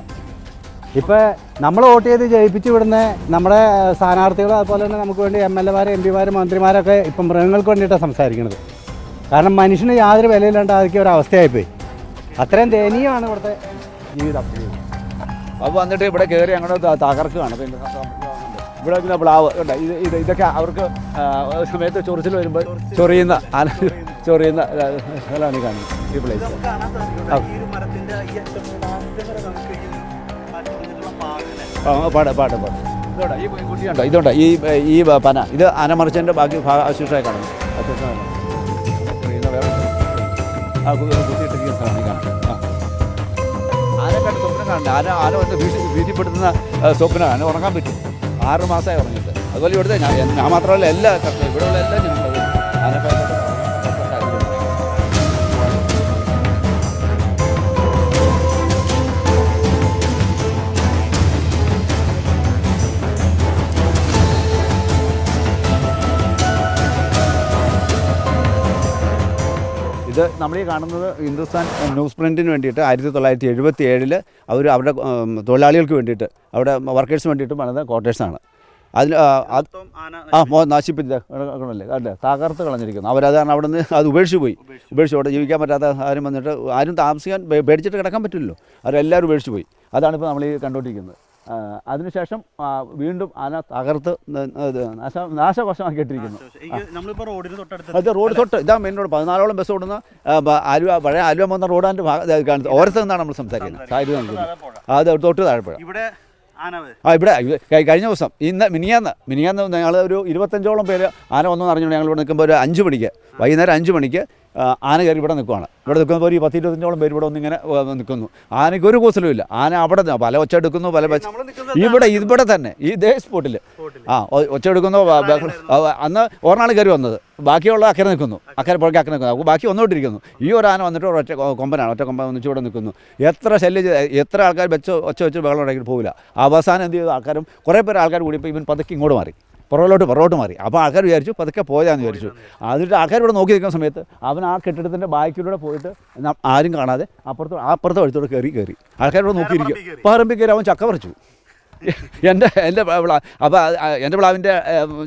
ഇപ്പോൾ നമ്മൾ വോട്ട് ചെയ്ത് ജയിപ്പിച്ച് വിടുന്ന നമ്മുടെ സ്ഥാനാർത്ഥികൾ അതുപോലെ തന്നെ നമുക്ക് വേണ്ടി എം എൽ എമാർ എം പിമാരും മന്ത്രിമാരൊക്കെ ഇപ്പം മൃഗങ്ങൾക്ക് വേണ്ടിയിട്ടാണ് സംസാരിക്കുന്നത് കാരണം മനുഷ്യന് യാതൊരു വിലയില്ലാണ്ടാക്കിയ ഒരു അവസ്ഥയായിപ്പോയി അത്രയും ദയനീയമാണ് ഇവിടുത്തെ ജീവിതം. അപ്പോൾ വന്നിട്ട് ഇവിടെ കയറി അങ്ങോട്ട് തകർക്കുകയാണ്. ഇവിടെ വയ്ക്കുന്ന പ്ലാവ് ഉണ്ട്. ഇത് ഇത് ഇതൊക്കെ അവർക്ക് സമയത്ത് ചൊറിച്ചിൽ വരുമ്പോൾ ചൊറിയുന്ന ആന ചൊറിയുന്ന സ്ഥലമാണ് ഈ കാണുന്നത്. ഈ പ്ലേസ് പാട് പാട് പാട്. ഇതുണ്ട്? ഈ കുട്ടിയുണ്ടോ? ഇതുണ്ട്? ഈ ഈ പന. ഇത് ആനമറിച്ചതിന്റെ ബാക്കി ഭാഗ അവശേഷമായി കാണുന്നു. ആ കുത്തിയിട്ടിരിക്കുന്ന സ്ഥലമാണ് കാണുന്നത്. ആ. ആന കണ്ട് സ്വപ്നം കാണണ്ട ആന ആന വന്ന് ഭീഷണി ഭീതിപ്പെടുത്തുന്ന സ്വപ്നം ആന ഉറങ്ങാൻ പറ്റും. ആറ് മാസമായി ഉറങ്ങിയിട്ട്. അതുപോലെ ഇവിടുത്തെ ഞാൻ ഞാൻ മാത്രമല്ല എല്ലാ കർഷകരും ഇവിടെയുള്ള എല്ലാ ജനങ്ങളും ഇത് നമ്മൾ ഈ കാണുന്നത് ഹിന്ദുസ്ഥാൻ ന്യൂസ് പ്രിന്റിന് വേണ്ടിയിട്ട് ആയിരത്തി തൊള്ളായിരത്തി എഴുപത്തി ഏഴിൽ അവർ അവരുടെ തൊഴിലാളികൾക്ക് വേണ്ടിയിട്ട് അവിടെ വർക്കേഴ്സിന് വേണ്ടിയിട്ട് പണിത ക്വാർട്ടേഴ്സാണ്. അതിൽ ആ, മോ നശിപ്പിച്ച കളഞ്ഞില്ലേ അല്ലേ തകർത്ത് കളഞ്ഞിരിക്കുന്നു. അവരത് കാരണം അവിടെ നിന്ന് അത് ഉപേക്ഷിച്ച് പോയി. ഉപേക്ഷിച്ച് അവിടെ ജീവിക്കാൻ പറ്റാത്ത ആരും വന്നിട്ട് ആരും താമസിക്കാൻ പേടിച്ചിട്ട് കിടക്കാൻ പറ്റില്ലല്ലോ. അവരെല്ലാവരും ഉപേക്ഷിച്ച് പോയി. അതാണിപ്പോൾ നമ്മൾ ഈ കണ്ടുകൊണ്ടിരിക്കുന്നത്. അതിനുശേഷം വീണ്ടും ആന തകർത്ത് നാശ നാശവശമാക്കിയിട്ടിരിക്കുന്നു. അത് റോഡ് തൊട്ട് ഇതാ മെയിൻ റോഡ് പതിനാലോളം ബസ് ഓടുന്ന ആലുവ പഴയ ആലുവ വന്ന റോഡാന്റെ ഭാഗം കാണുന്നത്. ഓരത്ത് നിന്നാണ് നമ്മൾ സംസാരിക്കുന്നത്. സാരി അത് തൊട്ട് താഴെപ്പുഴ ഇവിടെ ആ ഇവിടെ കഴിഞ്ഞ ദിവസം ഇന്ന് മിനിയാന്ന് മിനിയാന്ന് ഞങ്ങൾ ഒരു ഇരുപത്തഞ്ചോളം പേര് ആന വന്നു അറിഞ്ഞുകൊണ്ട് ഞങ്ങൾ ഇവിടെ നിൽക്കുമ്പോൾ ഒരു അഞ്ച് മണിക്ക് വൈകുന്നേരം അഞ്ച് മണിക്ക് ആന കയറി ഇവിടെ നിൽക്കുവാണ്. ഇവിടെ നിൽക്കുമ്പോൾ ഒരു പത്ത് ഇരുപത്തഞ്ചോളം പേര് ഇവിടെ ഒന്നിങ്ങനെ നിൽക്കുന്നു. ആനയ്ക്ക് ഒരു കൂസലും ഇല്ല ആന അവിടെ പല ഒച്ച എടുക്കുന്നു പല ഇവിടെ ഇവിടെ തന്നെ. ഈ ദേ സ്പോട്ടിൽ ആ ഒച്ച എടുക്കുന്നു അന്ന് ഒരെണ്ണാൾ കയറി വന്നത്. ബാക്കിയുള്ള അക്കരെ നിൽക്കുന്നു. അക്കരെ പുഴയ്ക്ക് അക്കരെ നിൽക്കുന്നു. അപ്പോൾ ബാക്കി ഒന്നോട്ടിരിക്കുന്നു. ഈ ഒരു ആന വന്നിട്ട് ഒറ്റ കൊമ്പനാണ്. ഒറ്റ കൊമ്പൻ ഒന്നിച്ച് ഇവിടെ നിൽക്കുന്നു. എത്ര ശല്യം എത്ര ആൾക്കാർ വെച്ച് ഒച്ച വെച്ച് ബഹളം ഉണ്ടാക്കിയിട്ട് പോകില്ല അവസാനം എന്ത് ചെയ്തു? ആൾക്കാരും കുറേ പേര് ആൾക്കാർ കൂടി ഇപ്പോൾ ഇവൻ പതുക്കെ ഇങ്ങോട്ട് മാറി. പുറകിലോട്ട് പുറകോട്ട് മാറി. അപ്പോൾ ആൾക്കാർ വിചാരിച്ചു പതുക്കെ പോയതാന്ന് വിചാരിച്ചു. അതിട്ട് ആൾക്കാർ ഇവിടെ നോക്കി നിൽക്കുന്ന സമയത്ത് അവൻ ആ കെട്ടിടത്തിന്റെ ബാക്കിലൂടെ പോയിട്ട് ആരും കാണാതെ അപ്പുറത്ത് അപ്പുറത്തെ വഴിത്തോടെ കയറി കയറി. ആൾക്കാർ ഇവിടെ നോക്കിയിരിക്കും പറമ്പിൽ കയറി. അവൻ ചക്ക പറിച്ചു. എന്റെ എന്റെ വിളാ അപ്പോൾ എന്റെ പ്ലാവിന്റെ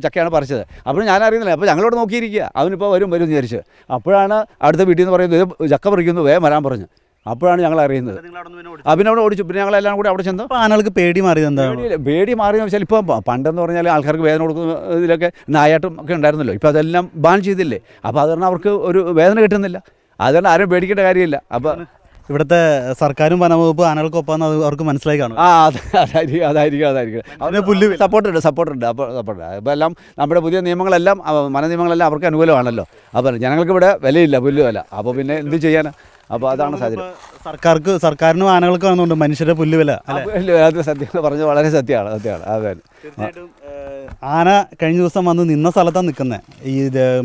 ചക്കയാണ് പറിച്ചത്. അപ്പോൾ ഞാൻ അറിയുന്നില്ല. അപ്പോൾ ഞങ്ങളോട് നോക്കിയിരിക്കുക. അവനിപ്പോൾ വരും വരും എന്ന് വിചാരിച്ച്. അപ്പോഴാണ് അടുത്ത വീട്ടിൽ നിന്ന് പറയുന്നത് ചക്ക പറിക്കുന്നു വേഗം വരാൻ പറഞ്ഞു. അപ്പോഴാണ് ഞങ്ങൾ അറിയുന്നത്. അവിടെ ഓടിച്ചു. പിന്നെ ഞങ്ങളെല്ലാം കൂടി അവിടെ ചെന്ന്? ആനകൾക്ക് പേടി മാറിയത് എന്താ പേടി മാറി മാറിയെന്ന് വെച്ചാൽ ഇപ്പോൾ പണ്ടെന്ന് പറഞ്ഞാൽ ആൾക്കാർക്ക് വേദന കൊടുക്കുന്ന ഇതിലൊക്കെ നായാട്ടും ഒക്കെ ഉണ്ടായിരുന്നല്ലോ. ഇപ്പോൾ അതെല്ലാം ബാൻ ചെയ്തില്ലേ? അപ്പോൾ അത് കാരണം അവർക്ക് ഒരു വേദന കിട്ടുന്നില്ല. അതുകൊണ്ട് കാരണം ആരും പേടിക്കേണ്ട കാര്യമില്ല. അപ്പോൾ ഇവിടുത്തെ സർക്കാരും വനംവകുപ്പ് ആനകൾക്കൊപ്പം അത് അവർക്ക് മനസ്സിലായി കാണും. ആ അത് അതായിരിക്കും അതായിരിക്കും അതായിരിക്കും. അവരെ പുല്ല്. സപ്പോർട്ടുണ്ട് സപ്പോർട്ടുണ്ട് അപ്പോൾ സപ്പോർട്ടുണ്ട് അപ്പോൾ എല്ലാം നമ്മുടെ പുതിയ നിയമങ്ങളെല്ലാം ആ, വന നിയമങ്ങളെല്ലാം അവർക്ക് അനുകൂലമാണല്ലോ. അപ്പോൾ ജനങ്ങൾക്ക് ഇവിടെ വിലയില്ല പുല്ല് വില. അപ്പോൾ പിന്നെ എന്ത് ചെയ്യാനാ? അപ്പോൾ അതാണ് സാഹചര്യം. സർക്കാർക്ക് സർക്കാരിനും ആനകൾക്ക് കാണുന്നുണ്ട് മനുഷ്യരുടെ പുല്ല് വില അല്ലെ? അത് സത്യം. പറഞ്ഞത് വളരെ സത്യമാണ് സത്യമാണ്. അതെ ആന കഴിഞ്ഞ ദിവസം വന്ന് നിന്ന സ്ഥലത്താണ് നിൽക്കുന്നത് ഈ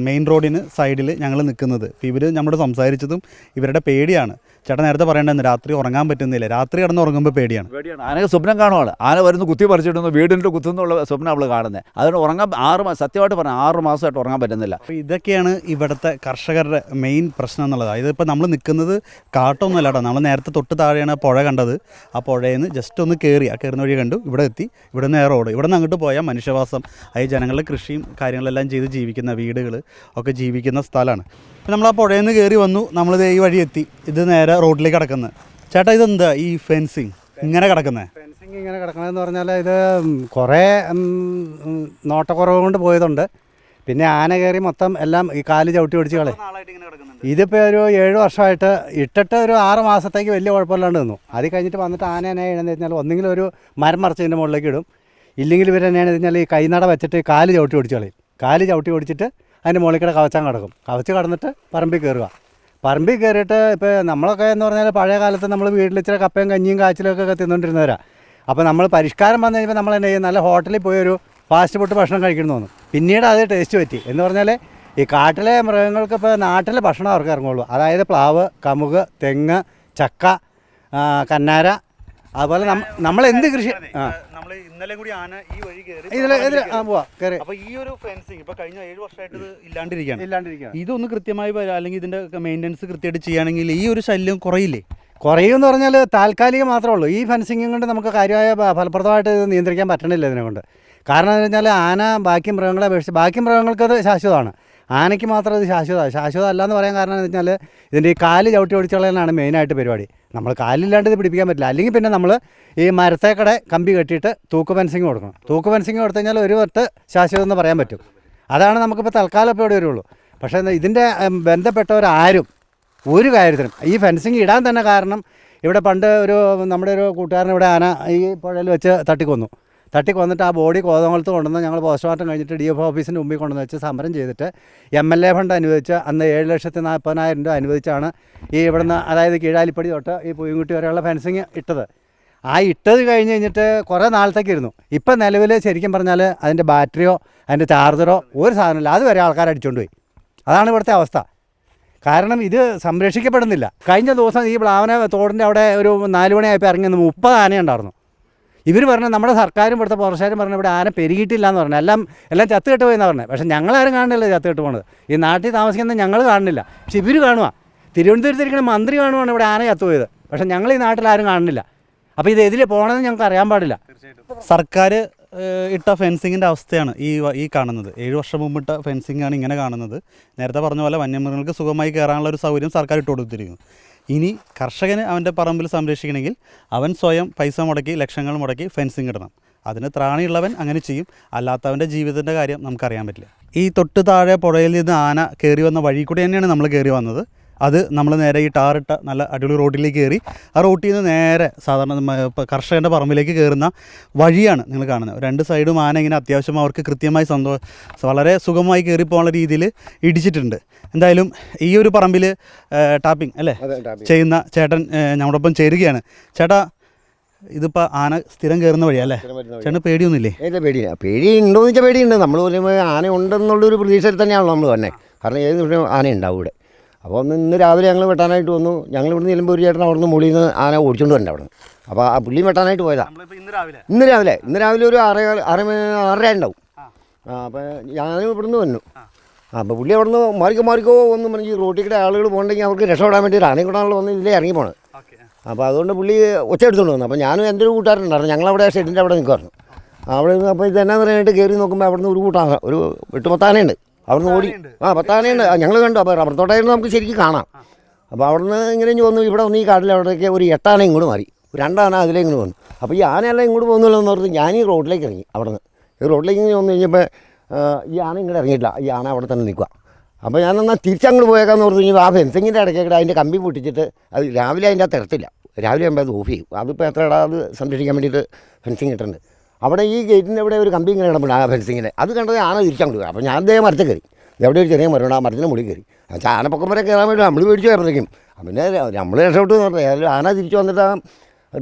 മെയിൻ റോഡിന് സൈഡിൽ ഞങ്ങൾ നിൽക്കുന്നത് ഇപ്പം ഇവർ നമ്മുടെ സംസാരിച്ചതും ഇവരുടെ പേടിയാണ്. ചേട്ടൻ നേരത്തെ പറയേണ്ടതെന്ന് രാത്രി ഉറങ്ങാൻ പറ്റുന്നില്ല. രാത്രി കിടന്ന് ഉറങ്ങുമ്പോൾ പേടിയാണ്. പേടിയാണ്. ആനക്ക് സ്വപ്നം കാണുവാണ്. ആന വരുന്നു കുത്തി പറിച്ചിടുന്നു വീടിന്റെ കുത്തുന്നുള്ള സ്വപ്നം അവൾ കാണുന്നത് അതുകൊണ്ട് ഉറങ്ങാൻ ആറ് മാസം സത്യമായിട്ട് പറഞ്ഞു ആറ് മാസമായിട്ട് ഉറങ്ങാൻ പറ്റുന്നില്ല. അപ്പോൾ ഇതൊക്കെയാണ് ഇവിടുത്തെ കർഷകരുടെ മെയിൻ പ്രശ്നം എന്നുള്ളത്. അതായത് ഇപ്പോൾ നമ്മൾ നിൽക്കുന്നത് കാട്ടൊന്നുമല്ല കേട്ടോ നമ്മൾ നേരത്തെ തൊട്ട് താഴെയാണ് പുഴ കണ്ടത്. ആ പുഴയിൽ നിന്ന് ജസ്റ്റ് ഒന്ന് കയറി ആ കയറുന്ന വഴി കണ്ടു. ഇവിടെ എത്തി. ഇവിടെ നിന്ന് റോഡ്. ഇവിടെ നിന്ന് അങ്ങോട്ട് പോയാൽ മനുഷ്യവാസം. അതായത് ജനങ്ങളുടെ കൃഷിയും കാര്യങ്ങളെല്ലാം ചെയ്ത് ജീവിക്കുന്ന വീടുകൾ ഒക്കെ ജീവിക്കുന്ന സ്ഥലമാണ്. അപ്പോൾ നമ്മൾ ആ പുഴയിൽ നിന്ന് കയറി വന്നു. നമ്മൾ ഈ വഴി എത്തി. ഇത് നേരെ റോഡിലേക്ക് കിടക്കുന്നത് ചേട്ടാ ഇതെന്താ ഈ ഫെൻസിങ്? ഇങ്ങനെ കിടക്കുന്നത് ഫെൻസിങ് ഇങ്ങനെ കിടക്കണമെന്ന് പറഞ്ഞാൽ ഇത് കുറേ നോട്ടക്കുറവ് കൊണ്ട് പോയതുണ്ട്. പിന്നെ ആന കയറി മൊത്തം എല്ലാം ഈ കാൽ ചവിട്ടി പിടിച്ച് കളയും. ഇതിപ്പോൾ ഒരു ഏഴ് വർഷമായിട്ട് ഇട്ടിട്ട് ഒരു ആറ് മാസത്തേക്ക് വലിയ കുഴപ്പമില്ലാണ്ട് നിന്നു. അത് കഴിഞ്ഞിട്ട് വന്നിട്ട് ആന എന്നെ എഴുന്ന് കഴിഞ്ഞാൽ ഒന്നെങ്കിലും ഒരു മരം മറച്ചതിന്റെ മുകളിലേക്ക് ഇടും. ഇല്ലെങ്കിൽ ഇവർ എന്നെ കഴിഞ്ഞാൽ ഈ കൈനട വെച്ചിട്ട് കാൽ ചവിട്ടി പിടിച്ച് കളയും. കാൽ ചവിട്ടി പിടിച്ചിട്ട് അതിന്റെ മുകളിൽ കൂടെ കവച്ചാൻ കിടക്കും. കവച്ച് കടന്നിട്ട് പറമ്പിൽ കയറുക. പറമ്പിൽ കയറിയിട്ട് ഇപ്പോൾ നമ്മളൊക്കെ എന്ന് പറഞ്ഞാൽ പഴയ കാലത്ത് നമ്മൾ വീട്ടിൽ ഇച്ചിരി കപ്പയും കഞ്ഞിയും കാച്ചിലൊക്കെ തിന്നുകൊണ്ടിരുന്നവരാ അപ്പോൾ നമ്മൾ പരിഷ്കാരം വന്നു കഴിയുമ്പോൾ നമ്മൾ എന്നെ ചെയ്യും. നല്ല ഹോട്ടലിൽ പോയൊരു ഒരു ഫാസ്റ്റ് ഫുഡ് ഭക്ഷണം കഴിക്കണം തോന്നും പിന്നീട് അത് ടേസ്റ്റ് പറ്റി. എന്ന് പറഞ്ഞാൽ ഈ കാട്ടിലെ മൃഗങ്ങൾക്ക് ഇപ്പോൾ നാട്ടിലെ ഭക്ഷണം അവർക്ക് ഇറങ്ങുള്ളൂ. അതായത് പ്ലാവ് കമുക് തെങ്ങ് ചക്ക കന്നാര അതുപോലെ നമ്മൾ എന്ത് കൃഷി നമ്മൾ ഇന്നലെ കൂടി ആന ഈ വഴി കയറി ആ പോവാ കയറി അപ്പോൾ ഈ ഒരു ഫെൻസിങ് ഇപ്പോൾ കഴിഞ്ഞ ഏഴ് വർഷമായിട്ട് ഇത് ഇല്ലാണ്ടിരിക്കുകയാണ്. ഇല്ലാണ്ടിരിക്കുകയാണ്. ഇതൊന്ന് കൃത്യമായി അല്ലെങ്കിൽ ഇതിന്റെ മെയിന്റെനൻസ് കൃത്യമായിട്ട് ചെയ്യുകയാണെങ്കിൽ ഈ ഒരു ശല്യം കുറയില്ലേ? കുറയുമെന്ന് പറഞ്ഞാൽ താൽക്കാലികം മാത്രമേ ഉള്ളൂ. ഈ ഫെൻസിങ് കൊണ്ട് നമുക്ക് കാര്യമായ ഫലപ്രദമായിട്ട് ഇത് നിയന്ത്രിക്കാൻ പറ്റണില്ല ഇതിനെ കൊണ്ട്. കാരണം എന്ന് പറഞ്ഞാൽ ആന ബാക്കി മൃഗങ്ങളെ അപേക്ഷിച്ച് ബാക്കി മൃഗങ്ങൾക്കത് ശാശ്വതമാണ്. ആനയ്ക്ക് മാത്രം അത് ശാശ്വതമാണ് ശാശ്വതം അല്ല എന്ന് പറയാൻ കാരണം എന്ന് വെച്ചാൽ ഇതിന്റെ ഈ കാൽ ചവിട്ടി ഓടിച്ചുള്ളതിനാണ് മെയിനായിട്ട് പരിപാടി. നമ്മൾ കാലില്ലാണ്ട് ഇത് പിടിപ്പിക്കാൻ പറ്റില്ല. അല്ലെങ്കിൽ പിന്നെ നമ്മൾ ഈ മരത്തേക്കടെ കമ്പി കെട്ടിയിട്ട് തൂക്ക് ഫെൻസിങ് കൊടുക്കണം. തൂക്ക് ഫെൻസിങ് കൊടുത്തു കഴിഞ്ഞാൽ ഒരു വട്ട് ശാശ്വതം എന്ന് പറയാൻ പറ്റും. അതാണ് നമുക്കിപ്പോൾ തൽക്കാലം ഇപ്പോൾ ഇവിടെ വരുള്ളൂ. പക്ഷേ ഇതിന്റെ ബന്ധപ്പെട്ടവരാരും ഒരു കാര്യത്തിനും ഈ ഫെൻസിങ് ഇടാൻ തന്നെ കാരണം ഇവിടെ പണ്ട് ഒരു നമ്മുടെ ഒരു കൂട്ടുകാരൻ ഇവിടെ ആന ഈ പുഴയിൽ വെച്ച് തട്ടിക്കൊന്നു. തട്ടിക്കൊന്നിട്ട് ആ ബോഡി കോതമംഗലത്ത് കൊണ്ടുവന്ന് ഞങ്ങൾ പോസ്റ്റ്മോർട്ടം കഴിഞ്ഞിട്ട് ഡി എഫ് ഓഫീസിന്റെ മുമ്പിൽ കൊണ്ടുവന്ന് വെച്ച് സമരം ചെയ്തിട്ട് എം എൽ എ ഫണ്ട് അനുവദിച്ച് അന്ന് ഏഴ് ലക്ഷത്തി നാൽപ്പതിനായിരം രൂപ അനുവദിച്ചാണ് ഈ ഇവിടുന്ന് അതായത് കീഴാലിപ്പടി തൊട്ട് ഈ പൂയംകുട്ടി വരെയുള്ള ഫെൻസിങ് ഇട്ടത്. ആ ഇട്ടത് കഴിഞ്ഞ് കഴിഞ്ഞിട്ട് കുറേ നാളത്തേക്ക് ഇരുന്നു. ഇപ്പം നിലവിൽ ശരിക്കും പറഞ്ഞാൽ അതിന്റെ ബാറ്ററിയോ അതിന്റെ ചാർജറോ ഒരു സാധനമില്ല. അതുവരെ ആൾക്കാർ അടിച്ചുകൊണ്ട് പോയി. അതാണ് ഇവിടുത്തെ അവസ്ഥ. കാരണം ഇത് സംരക്ഷിക്കപ്പെടുന്നില്ല. കഴിഞ്ഞ ദിവസം ഈ പ്ലാവന തോടിന്റെ അവിടെ ഒരു നാല് മണിയായപ്പോൾ ഇറങ്ങി മുപ്പത് ആനയുണ്ടായിരുന്നു. ഇവർ പറഞ്ഞു നമ്മുടെ സർക്കാരും ഇവിടുത്തെ പുറശ്ശാരും പറഞ്ഞു ഇവിടെ ആരും പെരുകിയിട്ടില്ല എന്ന് പറഞ്ഞു എല്ലാം എല്ലാം ചത്ത് കെട്ട് പോയെന്നാണ് പറഞ്ഞത്. പക്ഷേ ഞങ്ങളാരും കാണുന്നില്ല ചത്ത് കെട്ട് പോണത് ഈ നാട്ടിൽ താമസിക്കുന്ന ഞങ്ങൾ കാണുന്നില്ല. പക്ഷെ ഇവർ കാണുക തിരുവനന്തപുരത്തിരിക്കുന്ന മന്ത്രി കാണുവാണ് ഇവിടെ ആന ചത്തുപോയത് പക്ഷേ ഞങ്ങൾ ഈ നാട്ടിൽ ആരും കാണുന്നില്ല. അപ്പോൾ ഇത് എതിരെ പോകണമെന്ന് ഞങ്ങൾക്ക് അറിയാൻ പാടില്ല. സർക്കാർ ഇട്ട ഫെൻസിങ്ങിന്റെ അവസ്ഥയാണ് ഈ ഈ കാണുന്നത്. ഏഴ് വർഷം മുമ്പ് ഇട്ട ഫെൻസിങ് ആണ് ഇങ്ങനെ കാണുന്നത്. നേരത്തെ പറഞ്ഞ പോലെ വന്യമൃഗങ്ങൾക്ക് സുഖമായി കയറാനുള്ള ഒരു സൗകര്യം സർക്കാർ ഇട്ട് കൊടുത്തിരിക്കുന്നു ഇനി കർഷകന് അവന്റെ പറമ്പിൽ സംരക്ഷിക്കണമെങ്കിൽ അവൻ സ്വയം പൈസ മുടക്കി ലക്ഷങ്ങൾ മുടക്കി ഫെൻസിങ് ഇടണം. അതിന് ത്രാണിയുള്ളവൻ അങ്ങനെ ചെയ്യും. അല്ലാത്തവന്റെ ജീവിതത്തിന്റെ കാര്യം നമുക്കറിയാൻ പറ്റില്ല. ഈ തൊട്ട് താഴെ പുഴയിൽ നിന്ന് ആന കയറി വന്ന വഴി കൂടി തന്നെയാണ് നമ്മൾ കയറി വന്നത്. അത് നമ്മൾ നേരെ ഈ ടാറിട്ട നല്ല അടിപൊളി റോഡിലേക്ക് കയറി. ആ റോട്ടിൽ നിന്ന് നേരെ സാധാരണ കർഷകന്റെ പറമ്പിലേക്ക് കയറുന്ന വഴിയാണ് നിങ്ങൾ കാണുന്നത്. രണ്ട് സൈഡും ആന ഇങ്ങനെ അത്യാവശ്യം അവർക്ക് കൃത്യമായി സന്തോഷം വളരെ സുഖമായി കയറി പോകാനുള്ള രീതിയിൽ ഇടിച്ചിട്ടുണ്ട്. എന്തായാലും ഈ ഒരു പറമ്പിൽ ടാപ്പിംഗ് അല്ലേ? ചെയ്യുന്ന ചേട്ടൻ ഞങ്ങളോടൊപ്പം ചേരുകയാണ്. ചേട്ടാ ഇതിപ്പോൾ ആന സ്ഥിരം കയറുന്ന വഴിയല്ലേ ചേട്ടന് പേടിയൊന്നുമില്ലേ? പേടിയില്ല. പേടി ഉണ്ടോയെന്ന് വെച്ചാൽ പേടിയുണ്ട്. നമ്മൾ ആന ഉണ്ടെന്നുള്ളൊരു പ്രതീക്ഷയിൽ തന്നെയാണല്ലോ നമ്മൾ തന്നെ കാരണം ഏത് ആന ഉണ്ടാവും ഇവിടെ. അപ്പോൾ ഒന്ന് ഇന്ന് രാവിലെ ഞങ്ങൾ വെട്ടാനായിട്ട് വന്നു. ഞങ്ങൾ ഇവിടുന്ന് ചെല്ലുമ്പോൾ ഒരു ചേട്ടൻ അവിടുന്ന് മുകളിൽ നിന്ന് ആന ഓടിച്ചുകൊണ്ട് വരണ്ട അവിടെ അപ്പോൾ ആ പുള്ളി വെട്ടാനായിട്ട് പോയതാ. ഇന്ന് രാവിലെ? ഇന്ന് രാവിലെ. ഇന്ന് രാവിലെ ഒരു ആറ് ആറ് ആറര ഉണ്ടാവും ആ. അപ്പോൾ ഞാനും ഇവിടുന്ന് വന്നു. ആ. അപ്പോൾ പുള്ളി അവിടുന്ന് മാറിക്കോ മാറിക്കോ ഒന്നും പറഞ്ഞ് റോട്ടിൽ കൂടെ ആളുകൾ പോകണമെങ്കിൽ അവർക്ക് രക്ഷപ്പെടാൻ വേണ്ടി ആനയും കൂടാണല്ലോ വന്ന് ഇതിലേ ഇറങ്ങി പോണത്. ഓക്കെ. അപ്പോൾ അതുകൊണ്ട് പുള്ളി ഒച്ച എടുത്തുകൊണ്ട് വന്നു. അപ്പോൾ ഞാനും എന്റെ ഒരു ഞങ്ങൾ അവിടെ ഷെഡിന്റെ അവിടെ നിൽക്കുമായിരുന്നു അവിടെ നിന്ന് അപ്പോൾ ഇത് എന്നാന്ന് പറയാനായിട്ട് കയറി നോക്കുമ്പോൾ അവിടെ നിന്ന് ഒരു കൂട്ടാണ് ഒരു എട്ട് പത്താനയുണ്ട് അവിടുന്ന് ഓടി. ആ പത്താനയുണ്ട്. ഞങ്ങൾ കണ്ടു. അപ്പോൾ റബ്ബർ തോട്ടമായിരുന്നു നമുക്ക് ശരിക്കും കാണാം. അപ്പോൾ അവിടുന്ന് ഇങ്ങനെ ഇങ്ങ് വന്നു. ഇവിടെ വന്ന് ഈ കാട്ടിൽ അവിടേക്ക് ഒരു എട്ടാന ഇങ്ങോട്ട് മാറി. രണ്ടാന അതിലേ ഇങ്ങോട്ട് വന്നു. അപ്പോൾ ഈ ആനയെല്ലാം ഇങ്ങോട്ട് പോകുന്നില്ല എന്ന് പറഞ്ഞ് ഞാൻ ഈ റോഡിലേക്ക് ഇറങ്ങി അവിടുന്ന്. ഈ റോഡിലേക്ക് ഇങ്ങനെ വന്നു കഴിഞ്ഞപ്പോൾ ഈ ആന ഇങ്ങോട്ട് ഇറങ്ങിയിട്ടില്ല. ഈ ആന അവിടെ തന്നെ നിൽക്കുക അപ്പോൾ ഞാൻ എന്നാൽ തിരിച്ചങ്ങോട്ട് പോയേക്കാന്ന് പറഞ്ഞു കഴിഞ്ഞാൽ ആ ഫെൻസിങ്ങിന്റെ ഇടയ്ക്കൊക്കെ അതിന്റെ കമ്പി പൊട്ടിച്ചിട്ട് അത് രാവിലെ അതിന്റെ അകത്ത് ഇടത്തില്ല. രാവിലെ ആകുമ്പോൾ അത് ഓഫ് ചെയ്യും. അതിപ്പോൾ എത്ര ഇടാ അത് സംരക്ഷിക്കാൻ വേണ്ടിയിട്ട് ഫെൻസിങ് ഇട്ടിട്ടുണ്ട്. അവിടെ ഈ ഗേറ്റിന്റെ അവിടെ ഒരു കമ്പി ഇങ്ങനെ കിടപ്പുണ്ട് ആ ഫെൻസിങ്ങിന്റെ അത് കണ്ടത് ആന തിരിച്ചാൽ കൊടുക്കുക അപ്പോൾ ഞാൻ അതേ മരത്തിൽ കയറി. എവിടെ ഒരു ചെറിയ മരമുണ്ട് ആ മരത്തിന്റെ മുകളിൽ കയറി. എന്നുവെച്ചാൽ ആനപ്പൊക്കം വരെ കയറാൻ വേണ്ടി നമ്മൾ മേടിച്ചു കയറുന്നേക്കും പിന്നെ നമ്മൾ രക്ഷപ്പെട്ടു എന്ന് പറഞ്ഞാൽ ആന തിരിച്ചു വന്നിട്ട് ആ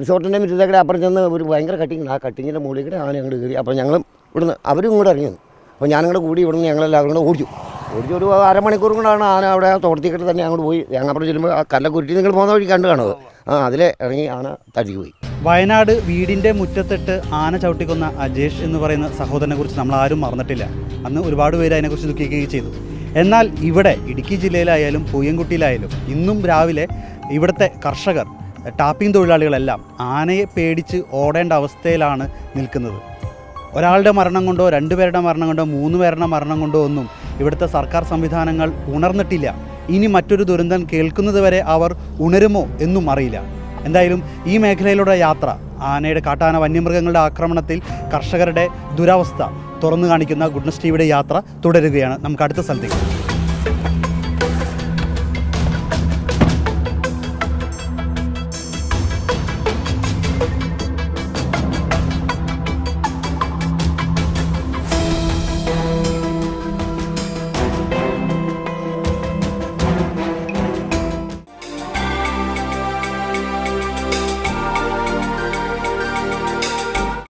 റിസോർട്ടിന്റെ മുറ്റത്തേക്കൂടെ അപ്പുറം ചെന്ന് ഒരു ഭയങ്കര കട്ടിങ് ആ കട്ടിങ്ങിന്റെ മുകളിൽ കൂടെ ആന അങ്ങോട്ട് കയറി. അപ്പോൾ ഞങ്ങളും ഇവിടുന്ന് അവരും ഇങ്ങോട്ട് ഇറങ്ങി വന്നു. അപ്പോൾ ഞാനിങ്ങോട്ട് കൂടി ഇവിടുന്ന് ഞങ്ങളെല്ലാവരും കൂടെ ഓടിച്ചു. ഓടിച്ചു ഒരു അരമണിക്കൂർ കൊണ്ടാണ് ആന അവിടെ തോട്ടത്തിക്കിട്ട് തന്നെ അങ്ങോട്ട് പോയി. തേങ്ങാപ്പുറം ചെല്ലുമ്പോൾ ആ കല്ലക്കുരുട്ടി നിങ്ങൾ പോകുന്ന വഴി കണ്ടു കാണുന്നത് ആ അതിലെ ഇറങ്ങി ആന തടിച്ചു പോയി. വയനാട് വീടിന്റെ മുറ്റത്തിട്ട് ആന ചവിട്ടിക്കുന്ന അജേഷ് എന്ന് പറയുന്ന സഹോദരനെ കുറിച്ച് നമ്മൾ ആരും മറന്നിട്ടില്ല. അന്ന് ഒരുപാട് പേര് അതിനെക്കുറിച്ച് ദുഃഖിക്കുകയും ചെയ്തു. എന്നാൽ ഇവിടെ ഇടുക്കി ജില്ലയിലായാലും പൂയംകുട്ടിയിലായാലും ഇന്നും രാവിലെ ഇവിടുത്തെ കർഷകർ ടാപ്പിംഗ് തൊഴിലാളികളെല്ലാം ആനയെ പേടിച്ച് ഓടേണ്ട അവസ്ഥയിലാണ് നിൽക്കുന്നത്. ഒരാളുടെ മരണം കൊണ്ടോ രണ്ടുപേരുടെ മരണം കൊണ്ടോ മൂന്ന് പേരുടെ മരണം കൊണ്ടോ ഒന്നും ഇവിടുത്തെ സർക്കാർ സംവിധാനങ്ങൾ ഉണർന്നിട്ടില്ല. ഇനി മറ്റൊരു ദുരന്തം കേൾക്കുന്നത് വരെ അവർ ഉണരുമോ എന്നും അറിയില്ല. എന്തായാലും ഈ മേഖലയിലൂടെ യാത്ര ആനയുടെ കാട്ടാന വന്യമൃഗങ്ങളുടെ ആക്രമണത്തിൽ കർഷകരുടെ ദുരവസ്ഥ തുറന്നു കാണിക്കുന്ന ഗുഡ്നസ് ടിവിയുടെ യാത്ര തുടരുകയാണ്. നമുക്ക് അടുത്ത സ്ഥലത്തേക്ക്